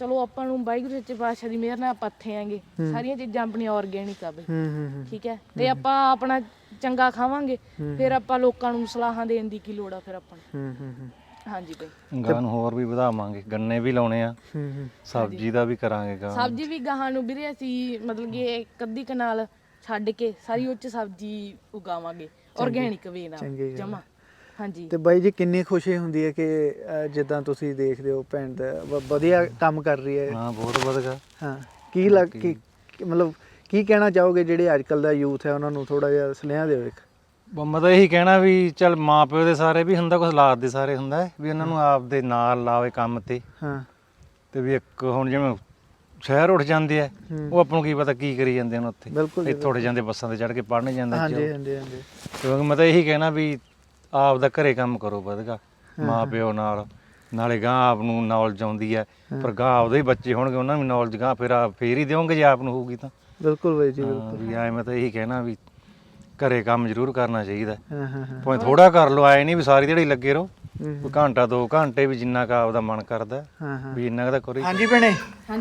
ਚਲੋ ਆਪਾਂ ਨੂੰ ਵਾਹਿਗੁਰੂ ਸੱਚੇ ਪਾਤਸ਼ਾਹ ਦੀ ਮਿਹਰ ਨਾਲ ਆਪਾਂ ਇੱਥੇ ਆਂਗੇ। ਸਾਰੀਆਂ ਚੀਜ਼ਾਂ ਆਪਣੀਆਂ ਆਰਗੇਨਿਕ ਆ ਬਈ। ਠੀਕ ਹੈ ਤੇ ਆਪਾਂ ਆਪਣਾ ਚੰਗਾ ਖਾਵਾਂਗੇ ਫਿਰ ਆਪਾਂ ਲੋਕਾਂ ਨੂੰ ਸਲਾਹਾਂ ਦੇਣ ਦੀ ਕੀ ਲੋੜ ਆ ਫਿਰ ਆਪਾਂ ਨੂੰ? ਹੂੰ ਹੂੰ ਹੂੰ। ਹਾਂਜੀ ਬਈ। ਗਾਂ ਨੂੰ ਹੋਰ ਵੀ ਵਧਾਵਾਂਗੇ ਗੰਨੇ ਵੀ ਲਾਉਣੇ ਆ ਹੂੰ ਹੂੰ। ਸਬਜ਼ੀ ਦਾ ਵੀ ਕਰਾਂਗੇ ਗਾਂ। ਸਬਜ਼ੀ ਵੀ ਗਾਹਾਂ ਨੂੰ ਵੀਰੇ ਅਸੀਂ ਮਤਲਬ ਕਿ ਇੱਕ ਅੱਧੀ ਕਨਾਲ ਛੱਡ ਕੇ ਸਾਰੀ ਉਹ ਚ ਸਬਜ਼ੀ ਉਗਾਵਾਂਗੇ ਆਰਗੇਨਿਕ ਵੇ ਚੰਗੀ ਨਾਲ ਗੱਲ ਜਮਾ। ਹਾਂਜੀ। ਤੇ ਬਾਈ ਜੀ ਕਿੰਨੀ ਖੁਸ਼ੀ ਹੁੰਦੀ ਹੈ ਕਿ ਅਹ, ਜਿੱਦਾਂ ਤੁਸੀਂ ਦੇਖਦੇ ਹੋ ਭੈਣ ਦਾ ਵ- ਵਧੀਆ ਕੰਮ ਕਰ ਰਹੀ ਹੈ। ਹਾਂ ਬਹੁਤ ਵਧ ਗਿਆ ਹਾਂ ਕੀ ਲੱਗ ਕੀ ਕੀ- ਮਤਲਬ ਕੀ ਕਹਿਣਾ ਚਾਹੋਗੇ ਜਿਹੜੇ ਅੱਜ ਕੱਲ ਦਾ ਯੂਥ ਹੈ ਉਹਨਾਂ ਨੂੰ ਥੋੜਾ ਜਿਹਾ ਸੁਨੇਹਾ ਦਿਓ ਇੱਕ? ਮੈਂ ਤਾਂ ਇਹੀ ਕਹਿਣਾ ਵੀ ਚਲ ਮਾਪਿਓ ਦੇ ਸਾਰੇ ਵੀ ਹੁੰਦਾ ਕੁਝ ਲਾਦ ਦੇ ਸਾਰੇ ਹੁੰਦਾ ਵੀ ਉਹਨਾਂ ਨੂੰ ਆਪ ਦੇ ਨਾਲ ਲਾਵੇ ਕੰਮ ਤੇ। ਹਾਂ। ਤੇ ਵੀ ਇੱਕ ਹੁਣ ਜਿਵੇਂ ਸ਼ਹਿਰ ਉੱਠ ਜਾਂਦੇ ਆ। ਉਹ ਆਪਾਂ ਨੂੰ ਕੀ ਪਤਾ ਕੀ ਕਰੀ ਜਾਂਦੇ ਹਨ ਉੱਥੇ। ਇੱਥੇ ਉੱਠ ਜਾਂਦੇ ਬੱਸਾਂ ਤੇ ਚੜ ਕੇ ਪੜਨ ਜਾਂਦੇ ਹਾਂਜੀ। ਹਾਂਜੀ ਹਾਂਜੀ। ਕਿਉਂਕਿ ਮੈਂ ਤਾਂ ਇਹੀ ਕਹਿਣਾ ਵੀ ਆਪ ਦਾ ਘਰੇ ਕੰਮ ਕਰੋ ਵਧਗਾ ਮਾਂ ਪਿਓ ਨਾਲ। ਨਾਲੇ ਗਾਂ ਆਪ ਨੂੰ ਨੌਲੇਜ ਆਉਂਦੀ ਹੈ। ਪਰ ਗਾਂ ਆਪਦੇ ਹੀ ਬੱਚੇ ਹੋਣਗੇ ਉਹਨਾਂ ਨੂੰ ਨੌਲੇਜ ਗਾਂ ਫਿਰ ਆਪ ਫੇਰ ਹੀ ਦਿਓਗੇ ਜੇ ਆਪ ਨੂੰ ਹੋਊਗੀ ਤਾਂ। ਬਿਲਕੁਲ ਬਾਈ ਜੀ ਬਿਲਕੁਲ। ਵੀ ਐ ਮੈਂ ਤਾਂ ਇਹੀ ਕਹਿਣਾ ਵੀ ਘਰੇ ਕੰਮ ਜ਼ਰੂਰ ਕਰਨਾ ਚਾਹੀਦਾ। ਹਾਂ ਹਾਂ ਹਾਂ। ਭਾਵੇਂ ਥੋੜਾ ਕਰ ਲਓ ਐ ਨਹੀਂ ਵੀ ਸਾਰੀ ਦਿਹਾੜੀ ਲੱਗੇ ਰਹੋ। ਕੋਈ ਘੰਟਾ ਦੋ ਘੰਟੇ ਵੀ ਜਿੰਨਾ ਕਾ ਆਪਦਾ ਮਨ ਕਰਦਾ ਹਾਂ ਹਾਂ। ਵੀ ਇੰਨਾ ਕੁ ਤਾਂ ਕਰੋ ਹੀ। ਹਾਂਜੀ ਭੈਣੇ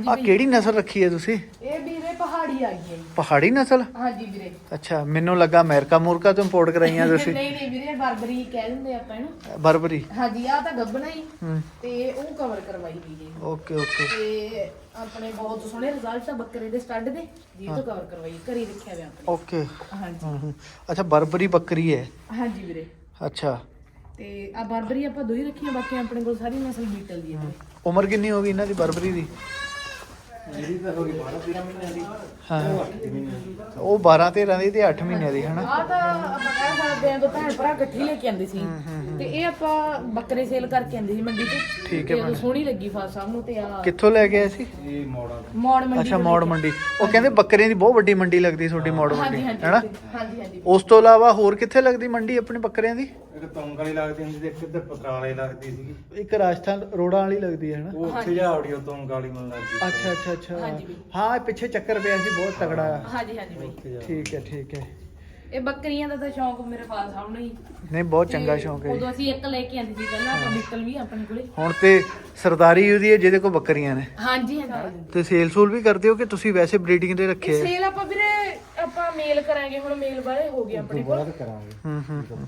ਆ ਕਿਹੜੀ ਨਸਲ ਰੱਖੀ ਹੈ ਤੁਸੀਂ? ਇਹ ਵੀਰੇ ਪਹਾੜੀ ਆ ਗਈ ਹੈ। ਪਹਾੜੀ ਨਸਲ? ਹਾਂਜੀ ਵੀਰੇ। ਅੱਛਾ ਮੈਨੂੰ ਲੱਗਾ ਅਮਰੀਕਾ ਮੁਰਕਾ ਤੋਂ ਇੰਪੋਰਟ ਕਰਾਈਆਂ ਤੁਸੀਂ। ਨਹੀਂ ਨਹੀਂ ਵੀਰੇ ਬਰਬਰੀ ਕਹਿ ਦਿੰਦੇ ਆਪਾਂ ਇਹਨੂੰ। ਬਰਬਰੀ। ਹਾਂਜੀ ਆ ਤਾਂ ਗੱਬਣਾ ਹੀ। ਹੂੰ। ਤੇ ਉਹ ਕਵਰ ਕਰਵਾਈ ਗਈ ਜੀ। Okay okay. ਤੇ ਆਪਣੇ ਬਹੁਤ ਸੋਹਣੇ ਰਿਜ਼ਲਟ ਆ ਬੱਕਰੇ ਦੇ ਸਟੱਡ ਦੇ। ਜੀ ਤੋਂ ਕਵਰ ਕਰਵਾਈ ਘਰੀ ਰੱਖਿਆ ਹੋਇਆ ਆਪਣੇ ਓਕੇ ਹਾਂਜੀ। ਅੱਛਾ ਬਰਬਰੀ ਬੱਕਰੀ ਹੈ। ਹਾਂਜੀ ਵੀਰੇ। ਅੱਛਾ। ਤੇ ਆ ਬਰਬਰੀ ਆਪਾਂ ਦੋ ਹੀ ਰੱਖੀਆਂ ਬਾਕੀ ਆਪਣੇ ਕੋਲ ਸਾਰੀ ਨਸਲ ਬੀਟਲ ਦੀ ਹੈ ਵੀਰੇ। ਉਮਰ ਕਿੰਨੀ ਹੋ ਗਈ ਇਹਨਾਂ ਦੀ ਬਰਬਰੀ ਦੀ? ਹਾਂ ਉਹ 12 13 ਦੀ। ਤੇ 8 ਮਹੀਨਿਆਂ ਦੀ ਹਨਾ? ਆ ਤਾਂ ਆਪਾਂ ਕਹਿ ਸਕਦੇ ਆ ਦੋ ਭੈਣ ਭਰਾ ਇਕੱਠੀ ਲੈ ਕੇ ਆਂਦੇ ਸੀ। ਤੇ ਇਹ ਆਪਾਂ ਬੱਕਰੇ ਸੇਲ ਕਰਕੇ ਆਂਦੇ ਸੀ ਮੰਡੀ ਤੇ। ਠੀਕ ਹੈ ਤੇ ਉਦੋਂ ਸੋਹਣੀ ਲੱਗੀ ਫਾਸ ਸਾਹਿਬ ਨੂੰ ਤੇ ਆ ਕਿੱਥੋਂ ਲੈ ਕੇ ਆਏ ਸੀ? ਮੌੜ ਮੰਡੀ ਅੱਛਾ ਮੌੜ ਮੰਡੀ। ਉਹ ਕਹਿੰਦੇ ਬੱਕਰੀਆਂ ਦੀ ਬਹੁਤ ਵੱਡੀ ਮੰਡੀ ਲੱਗਦੀ ਤੁਹਾਡੀ ਮੌੜ ਮੰਡੀ ਹਾਂਜੀ ਹਾਂਜੀ ਹੈਨਾ ਹਾਂਜੀ ਹਾਂਜੀ। ਉਸ ਤੋਂ ਇਲਾਵਾ ਹੋਰ ਕਿੱਥੇ ਲੱਗਦੀ ਮੰਡੀ ਆਪਣੇ ਬੱਕਰਿਆਂ ਦੀ? ਇੱਕ ਤੌਂਗ ਵਾਲੀ ਲੱਗਦੀ ਹੁੰਦੀ ਤੇ ਇੱਕ ਇੱਧਰ ਪਤਰਾਲੇ ਲੱਗਦੀ ਸੀਗੀ। ਇੱਕ ਰਾਜਸਥਾਨ ਰੋਡਾਂ ਵਾਲੀ ਲੱਗਦੀ ਹੈ ਹਨਾ? ਉਹ ਉੱਥੇ ਜਾਵੜੀ ਉਹ ਤੌਂਗ ਵਾਲੀ ਮਨ ਲੱਗਦੀ ਅੱਛਾ ਅੱਛਾ ਅੱਛਾ। ਹਾਂਜੀ ਬਈ। ਹਾਂ ਇਹ ਪਿੱਛੇ ਚੱਕਰ ਪਿਆ ਸੀ ਬਹੁਤ ਤਗੜਾ। ਹਾਂਜੀ ਹਾਂਜੀ ਬਾਈ। ਠੀਕ ਹੈ ਠੀਕ ਹੈ। ਇਹ ਬੱਕਰੀਆਂ ਦਾ ਤਾਂ ਸ਼ੌਂਕ ਮੇਰੇ ਨੂੰ ਹੀ। ਨਹੀਂ ਬਹੁਤ ਚੰਗਾ ਸ਼ੌਂਕ ਹੈ ਜੀ। ਉਦੋਂ ਅਸੀਂ ਇੱਕ ਲੈ ਕੇ ਆਂਦੀ ਸੀ ਪਹਿਲਾਂ ਆਪਾਂ ਬਿੱਟਲ ਵੀ ਆਪਣੇ ਕੋਲੇ। ਹੁਣ ਤੇ ਸਰਦਾਰੀ ਉਹਦੀ ਹੈ ਜਿਹਦੇ ਕੋਲ ਬੱਕਰੀਆਂ ਨੇ। ਹਾਂਜੀ ਹਾਂਜੀ। ਤੇ ਸੇਲ ਸੂਲ ਵੀ ਕਰਦੇ ਹੋ ਕਿ ਤੁਸੀਂ ਵੈਸੇ ਬਰੀਡਿੰਗ ਦੇ ਰੱਖੇ ਆ ਸੇਲ ਆਪਾਂ ਵੀਰੇ ਆਪਾਂ ਮੇਲ ਕਰਾਂਗੇ ਹੁਣ ਮੇਲ ਵਾਲੇ ਹੋ ਗਏ ਆਪਣੇ ਕੋਲ। ਹੂੰ ਹੂੰ। ਹੂੰ।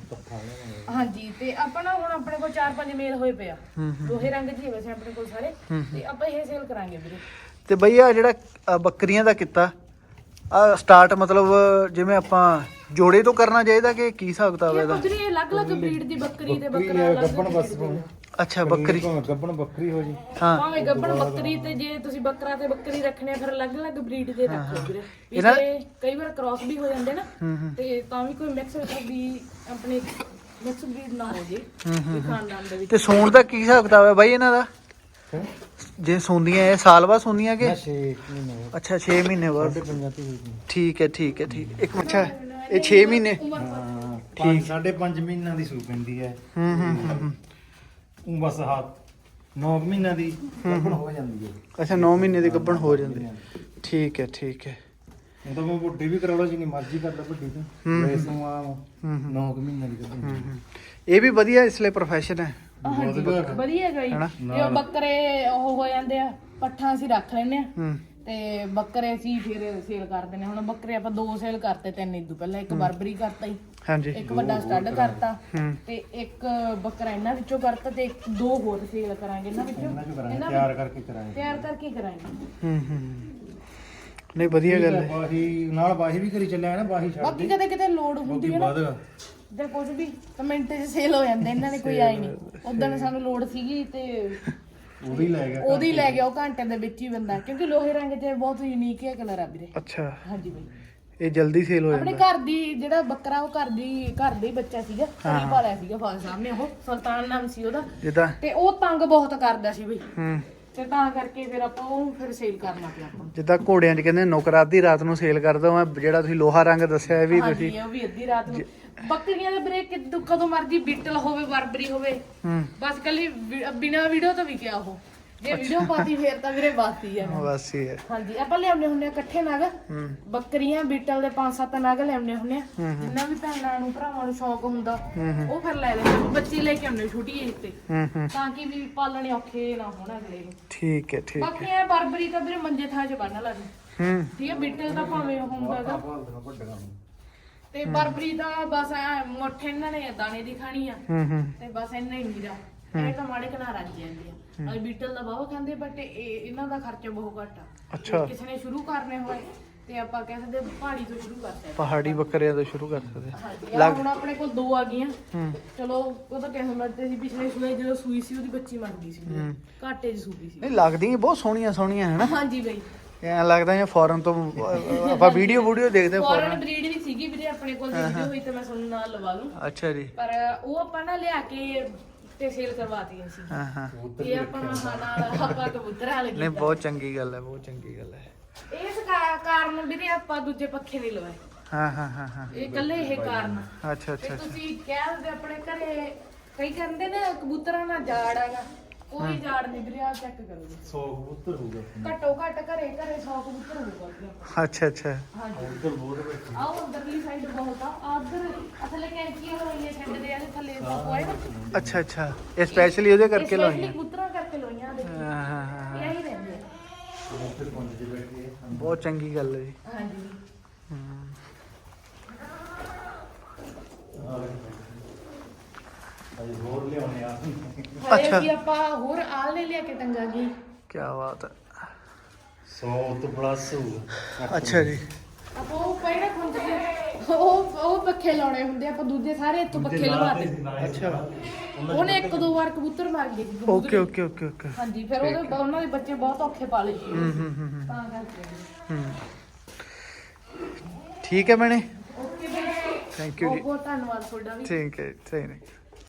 ਹਾਂਜੀ ਤੇ ਆਪਾਂ ਨਾ ਹੁਣ ਆਪਣੇ ਕੋਲ 4-5 ਮੇਲ ਹੋਏ ਪਿਆ ਦੋਹੇ ਰੰਗ ਜੀ ਵੈਸੇ ਆਪਣੇ ਕੋਲ ਸਾਰੇ। ਤੇ ਆਪਾਂ ਇਹ ਸੇਲ ਕਰਾਂਗੇ ਵੀਰੇ। ਤੇ ਬਈ ਆ ਜਿਹੜਾ ਅ, ਬੱਕਰੀਆਂ ਦਾ ਕੀਤਾ ਆ ਸਟਾਰਟ ਮਤਲਬ ਜਿਵੇਂ ਆਪਾਂ ਜੋੜੇ ਤੋਂ ਕਰਨਾ ਚਾਹੀਦਾ ਕਿ ਕੀ ਹਿਸਾਬ ਕਿਤਾਬ ਹੈ ਇਹ ਇਹਦਾ? ਕੁਝ ਨਹੀਂ ਅਲੱਗ-ਅਲੱਗ ਬਰੀਡ ਦੀ ਬੱਕਰੀ ਤੇ ਬੱਕਰਾ ਅਲੱਗ ਅੱਛਾ ਬੱਕਰੀ। ਗੱਬਣ ਬੱਕਰੀ ਹੋ ਜੀ। ਹਾਂ। ਭਾਵੇਂ ਗੱਬਣ ਬੱਕਰੀ ਤੇ ਜੇ ਤੁਸੀਂ ਬੱਕਰਾ ਤੇ ਬੱਕਰੀ ਰੱਖਣੇ ਆ, ਫਿਰ ਅਲੱਗ-ਅਲੱਗ ਬਰੀਡ ਦੇ ਰੱਖੋ ਵੀਰੇ। ਵੀ ਇਹਨਾਂ- ਜੇ ਕਈ ਵਾਰ ਕ੍ਰਾਸ ਵੀ ਹੋ ਜਾਂਦੇ ਨਾ ਤੇ ਤਾਂ ਵੀ ਕੋਈ ਮਿਕਸ ਵੀ ਆਪਣੇ ਮਿਕਸ ਬਰੀਡ ਨਾ ਹੋ ਜੇ ਵੀ ਖਾਨਦਾਨ ਦੇ ਵਿੱਚ। ਤੇ ਸੌਣ ਦਾ ਕੀ ਹਿਸਾਬ ਕਿਤਾਬ ਹੈ ਬਾਈ ਇਹਨਾਂ ਦਾ? ਜੇ ਸੌਂਦੀਆਂ ਇਹ ਸਾਲ ਬਾਅਦ ਸੌਂਦੀਆਂ ਕਿ? 6 ਮਹੀਨੇ ਅੱਛਾ 6 ਮਹੀਨੇ ਬਾਅਦ। ਪੰਜਾਬੀ ਹੋਈ ਠੀਕ ਹੈ ਠੀਕ ਹੈ ਠੀਕ ਹੈ। ਇੱਕ ਅੱਛਾ। ਇਹ 6 ਮਹੀਨੇ? ਹਾਂ ਠੀਕ। 5.5 ਮਹੀਨਿਆਂ ਦੀ ਸੂ ਪੈਂਦੀ ਹੈ। ਹੂੰ ਹੂੰ ਹੂੰ, ਹੂੰ। ਉਹ ਬਸ ਹੱਥ 9 ਮਹੀਨਿਆਂ ਦੀ ਗੱਭਣ ਹੋ। ਜਾਂਦੀ ਹੈ। ਅੱਛਾ 9 ਮਹੀਨੇ ਦੀ ਗੱਭਣ ਹੋ ਜਾਂਦੀ। ਠੀਕ ਹੈ ਠੀਕ ਹੈ। ਉਹ ਤਾਂ ਮੈਂ ਵੱਡੀ ਵੀ ਕਰਾ ਲਓ ਜਿੰਨੀ ਮਰਜ਼ੀ ਕਰ ਲਓ ਵੱਡੀ ਤੋਂ। ਵੈਸੋਂ ਆ 9 ਮਹੀਨਿਆਂ ਦੀ ਗੱਭਣ ਹੂੰ, ਹੂੰ। ਇਹ ਵੀ ਵਧੀਆ ਇਸ ਲਈ ਪ੍ਰੋਫੈਸ਼ਨ ਹੈ। ਵਧੀਆ ਹੈਗਾ ਜੀ। ਇਹ ਬੱਕਰੇ ਉਹ ਹੋ ਜਾਂਦੇ ਆ ਪੱਠਾ ਅਸੀਂ ਰੱਖ ਲੈਨੇ ਆ। ਹੂੰ। ਤੇ ਬੱਕਰੇ ਅਸੀਂ ਫਿਰ ਸੇਲ ਕਰ ਦਿੰਦੇ ਹਾਂ। ਹੁਣ ਬੱਕਰੇ ਆਪਾਂ ਦੋ ਸੇਲ ਕਰਤੇ ਤਿੰਨ ਇਦੋਂ ਪਹਿਲਾਂ ਇੱਕ ਬਰਬਰੀ ਕਰਤਾ ਹੀ ਹਾਂਜੀ। ਇੱਕ ਵੱਡਾ ਸਟੱਡ ਕਰਤਾ ਤੇ ਇੱਕ ਬੱਕਰਾ ਇਹਨਾਂ ਵਿੱਚੋਂ ਕਰਤਾ ਤੇ ਇੱਕ ਦੋ ਹੋਰ ਸੇਲ ਕਰਾਂਗੇ ਇਹਨਾਂ ਵਿੱਚੋਂ। ਇਹਨਾਂ ਤਿਆਰ ਕਰਕੇ ਕਰਾਂਗੇ। ਤਿਆਰ ਕਰਕੇ ਕਰਾਂਗੇ। ਹੂੰ ਹੂੰ ਨਹੀਂ ਵਧੀਆ ਗੱਲ ਹੈ। ਬਾਹੀ ਨਾਲ ਬਾਹੀ ਵੀ ਕਰੀ ਚੱਲਿਆ ਨਾ ਬਾਹੀ ਛੱਡ ਬਾਕੀ ਕਦੇ ਕਿਤੇ ਲੋਡ ਹੁੰਦੀ ਹੈ ਨਾ। ਤੇ ਕੁਝ ਵੀ ਕਮੈਂਟ 'ਚ ਸੇਲ ਹੋ ਜਾਂਦੇ ਇਹਨਾਂ ਨੇ ਕੋਈ ਆਈ ਨਹੀਂ। ਉਦੋਂ ਸਾਨੂੰ ਲੋਡ ਸੀਗੀ ਤੇ ਉਹਦੀ ਲੈ ਗਿਆ ਉਹਦੀ ਲੈ ਗਿਆ ਉਹ ਘੰਟੇ ਦੇ ਵਿੱਚ ਹੀ ਬੰਦਾ ਕਿਉਂਕਿ ਲੋਹੇ ਰੰਗ 'ਚ ਬਹੁਤ ਯੂਨੀਕ ਹੈ ਕਲਰ ਆ ਵੀਰੇ। ਅੱਛਾ। ਹਾਂਜੀ ਬਈ। ਇਹ ਜਲਦੀ ਸੇਲ ਹੋ ਆਪਣੇ ਜਾਂਦਾ। ਘਰ ਦੀ ਜਿਹੜਾ ਬੱਕਰਾ ਉਹ ਘਰ ਦੀ ਘਰ ਦਾ ਹੀ ਬੱਚਾ ਸੀਗਾ ਘਰੀ ਪਾਲਿਆ ਸੀਗਾ ਫਾਦਰ ਸਾਹਿਬ ਨੇ ਉਹ ਸੁਲਤਾਨ ਨਾਮ ਸੀ ਉਹਦਾ। ਜਿੱਦਾਂ ਤੇ ਉਹ ਤੰਗ ਬਹੁਤ ਕਰਦਾ ਸੀ ਬਈ। ਹੂੰ। ਤੇ ਤਾਂ ਕਰਕੇ ਫਿਰ ਆਪਾਂ ਉਹ ਫਿਰ ਸੇਲ ਕਰਨਾ ਪਿਆ ਆਪਾਂ। ਨੂੰ। ਜਿੱਦਾਂ ਘੋੜਿਆਂ 'ਚ ਕਹਿੰਦੇ ਨੌਕਰ ਅੱਧੀ ਰਾਤ ਨੂੰ ਸੇਲ ਕਰ ਦੋ। ਮੈਂ ਜਿਹੜਾ ਤੁਸੀਂ ਲੋਹਾ ਰੰਗ ਦੱਸਿਆ ਇਹ ਵੀ ਤੁਸੀਂ। ਹਾਂਜੀ ਉਹ ਵੀ ਅੱਧੀ ਰਾਤ ਨੂੰ। ਬੱਕਰੀਆਂ ਦੇ ਬ੍ਰੇਕ ਕਿਦੋਂ ਕਦੋਂ ਮਰਜ਼ੀ ਬਿੱਟਲ ਹੋਵੇ ਬਰਬਰੀ ਹੋਵੇ। ਹੂੰ। ਬਸ ਕੱਲੀ ਬਿਨਾ ਵੀਡੀਓ ਤੋਂ ਵੀ ਕਿਹਾ ਉਹ। ਜੇ ਵੀਡੀਓ ਪਾਤੀ ਫੇਰ ਤਾਂ ਵੀਰੇ ਬਾਤੀ ਆ। ਬਸ ਇਹ ਹੈ ਹਾਂਜੀ ਆਪਾਂ ਲਿਆਉਂਦੇ ਹੁੰਦੇ ਆ ਇਕੱਠੇ ਨਗ। ਹੂੰ। ਬੱਕਰੀਆਂ ਬੀਟਲ ਦੇ ਪੰਜ ਸੱਤ ਨਗ ਲਿਆਉਂਦੇ ਹੁੰਦੇ ਆ। ਜਿੰਨਾ ਵੀ ਭੈਣਾਂ ਨੂੰ ਭਰਾਵਾਂ ਨੂੰ ਸ਼ੌਕ ਹੁੰਦਾ ਉਹ ਫਿਰ ਲੈ ਲੈਂਦੇ। ਬੱਚੇ ਲੈ ਕੇ ਆਉਂਦੇ ਛੋਟੀ ਏਜ ਤੇ। ਹੂੰ ਹੂੰ। ਤਾਂ ਕਿ ਵੀ ਪਾਲਣੇ ਔਖੇ ਨਾ ਹੋਣ ਅਗਲੇ ਨੂੰ। ਠੀਕ ਹੈ ਠੀਕ ਬਾਕੀ ਐ ਬਰਬਰੀ ਤਾਂ ਵੀਰੇ ਮੰਜੇ ਥਾਂ 'ਚ ਬੰਨ ਲੱਗ ਹੂੰ। ਠੀਕ ਹੈ ਬੀਟਲ ਤਾਂ ਭਾਵੇਂ ਹੁੰਦਾਗਾ ਤੇ ਬਰਬਰੀ ਦਾ ਬਸ ਐ ਮੁੱਠ ਇਹਨਾਂ ਨੇ ਦਾਣੇ ਦੀ ਖਾਣੀ ਆ। ਹੂੰ ਹੂੰ। ਤੇ ਬਸ ਇੰਨਾ ਹੀ ਨੀਰਾ। ਇਹ ਤਾਂ ਮਾੜੇ ਕਨਾ ਰੱਜ ਜਾਂਦੇ ਆ। ਅਜ ਬੀਟਲ ਦਾ ਬਹੁਤ ਖਾਂਦੇ ਬਟ ਇਹ ਇਹਨਾਂ ਦਾ ਖਰਚਾ ਬਹੁਤ ਘੱਟ ਆ। ਅੱਛਾ। ਕਿਸੇ ਨੇ ਸ਼ੁਰੂ ਕਰਨੇ ਹੋਏ ਤੇ ਆਪਾਂ ਕਹਿ ਸਕਦੇ ਪਹਾੜੀ ਤੋਂ ਸ਼ੁਰੂ ਕਰ ਸਕਦੇ ਪਹਾੜੀ ਬੱਕਰਿਆਂ ਤੋਂ ਸ਼ੁਰੂ ਕਰ ਸਕਦੇ ਹਾਂ। ਹੁਣ ਆਪਣੇ ਕੋਲ ਦੋ ਆ ਗਈਆਂ। ਚਲੋ ਉਹ ਤਾਂ ਕਿਹੋ ਮਰਦੇ ਸੀ ਪਿਛਲੇ ਸੂਏ ਜਦੋਂ ਸੂਈ ਸੀ ਉਹਦੀ ਬੱਚੀ ਮਰ ਗਈ ਸੀ। ਘਾਟੇ 'ਚ ਸੂਈ ਸੀ। ਨਹੀਂ ਲੱਗਦੀਆਂ ਬਹੁਤ ਸੋਹਣੀਆਂ ਸੋਹਣੀਆਂ ਹੈ ਨਾ? ਹਾਂਜੀ ਬਈ। ਐਂ ਲੱਗਦਾ ਜਿਵੇਂ ਫੋਰਨ ਤੋਂ ਆਪਾਂ ਵੀਡੀਓ ਵੀਡੀਓ ਦੇਖਦੇ ਫੋਰਨ ਫੋਰਨ। ਬਰੀਡ ਵੀ ਸੀਗੀ ਵੀਰੇ ਆਪਣੇ ਕੋਲ ਜੇ ਵੀਡੀਓ ਹੋਈ ਤਾਂ ਮੈਂ ਤੁਹਾਨੂੰ ਨਾਲ ਲਵਾ ਲੂੰ ਅੱਛਾ ਜੀ। ਪਰ ਉਹ ਆਪਾਂ ਨਾ ਲਿਆ ਕੇ ਤੇ ਸੇਲ ਕਰਵਾਤੀਆਂ ਸੀ ਹਾਂ ਹਾਂ। ਇਹ ਆਪਾਂ ਨੂੰ ਹਾਂ ਨਾਲ ਆਪਾਂ ਕਬੂਤਰਾਂ ਲੱਗੀ ਨਹੀਂ ਬਹੁਤ ਚੰਗੀ ਗੱਲ ਹੈ ਬਹੁਤ ਚੰਗੀ ਗੱਲ ਹੈ। ਇਸ ਕਾ- ਕਾਰਨ ਵੀਰੇ ਆਪਾਂ ਦੂਜੇ ਪੱਖੇ ਨਹੀਂ ਲਵਾਏ। ਹਾਂ ਹਾਂ ਹਾਂ ਹਾਂ। ਇਹ ਇਕੱਲੇ ਇਹ ਕਾਰਨ। ਅੱਛਾ ਤੇ ਅੱਛਾ। ਤੁਸੀਂ ਕਹਿ ਦਿੰਦੇ ਆਪਣੇ ਘਰੇ ਕਈ ਕਹਿੰਦੇ ਨੇ ਕਬੂਤਰਾਂ ਨਾਲ ਜਾੜ ਆਗਾ ਕੋਈ ਜਾੜ ਨਹੀਂ ਵੀਰੇ ਆ ਚੈੱਕ ਕਰੋ ਜੀ। 100 ਕਬੂਤਰ ਹੋਊਗਾ ਘੱਟੋ ਘੱਟ ਘਰੇ ਘਰੇ 100 ਕਬੂਤਰ ਹੋਊਗਾ ਜੀ। ਅੱਛਾ ਅੱਛਾ। ਹਾਂਜੀ। ਕਬੂਤਰ ਬਹੁਤ ਬੈਠੇ ਆਹ ਅੰਦਰਲੀ ਸਾਈਡ ਬਹੁਤ ਆ। ਆਦਰ ਅਸਲ ਕੈਂਚੀਆਂ ਹੋਈਆਂ ਛੱਡਦੇ ਆ ਤੇ ਥੱਲੇ ਪਾਏ ਨਾ ਅੱਛਾ ਅੱਛਾ। ਇਹ ਸਪੈਸ਼ਲੀ ਉਹਦੇ ਕਰਕੇ ਲਾਈਆਂ ਕਬੂਤਰਾਂ ਕਰਕੇ ਲੋਈਆਂ ਆ ਦੇਖੋ। ਹਾਂ ਹਾਂ ਹਾਂ ਇਹ ਹੀ ਰਹਿੰਦੇ ਆ। ਬਹੁਤ ਚੰਗੀ ਗੱਲ ਹੈ ਜੀ। ਹਾਂਜੀ ਅਜੇ ਹੋਰ ਲਿਆਉਣੇ ਆ ਹਲੇ ਅੱਛਾ। ਵੀ ਆਪਾਂ ਹੋਰ ਆਲੇ ਲਿਆ ਕੇ ਟੰਗਾਂਗੇ ਕੀ ਬਾਤ ਹੈ। 100 ਤੋਂ ਪਲੱਸ ਹੋਊਗਾ ਅੱਛਾ ਜੀ। ਆਪਾਂ ਉਹ ਪਏ ਨਾ ਖੁੰਝ ਕੇ ਉਹ ਉਹ ਪੱਖੇ ਲਾਉਣੇ ਹੁੰਦੇ ਆ, ਆਪਾਂ ਦੂਜੇ ਸਾਰੇ ਇੱਥੋਂ ਪੱਖੇ ਲਵਾਤੇ ਅੱਛਾ। ਉਹਨੇ ਇੱਕ ਦੋ ਵਾਰ ਕਬੂਤਰ ਮਾਰ ਗਏ ਸੀ ਓਕੇ ਓਕੇ ਓਕੇ ਓਕੇ। ਹਾਂਜੀ ਫਿਰ ਉਹਦੇ ਉਹਨਾਂ ਦੇ ਬੱਚੇ ਬਹੁਤ ਔਖੇ ਪਾਲੇ ਸੀ। ਹੂੰ ਹੂੰ ਹੂੰ ਹੂੰ, ਤਾਂ ਕਰਕੇ। ਹੂੰ। ਠੀਕ ਹੈ ਮੈਨੇ ਓਕੇ ਥੈਂਕ ਯੂ ਬਹੁਤ ਜੀ। ਬਹੁਤ ਧੰਨਵਾਦ ਤੁਹਾਡਾ ਵੀ। ਠੀਕ ਹੈ ਸਹੀ ਨੇ।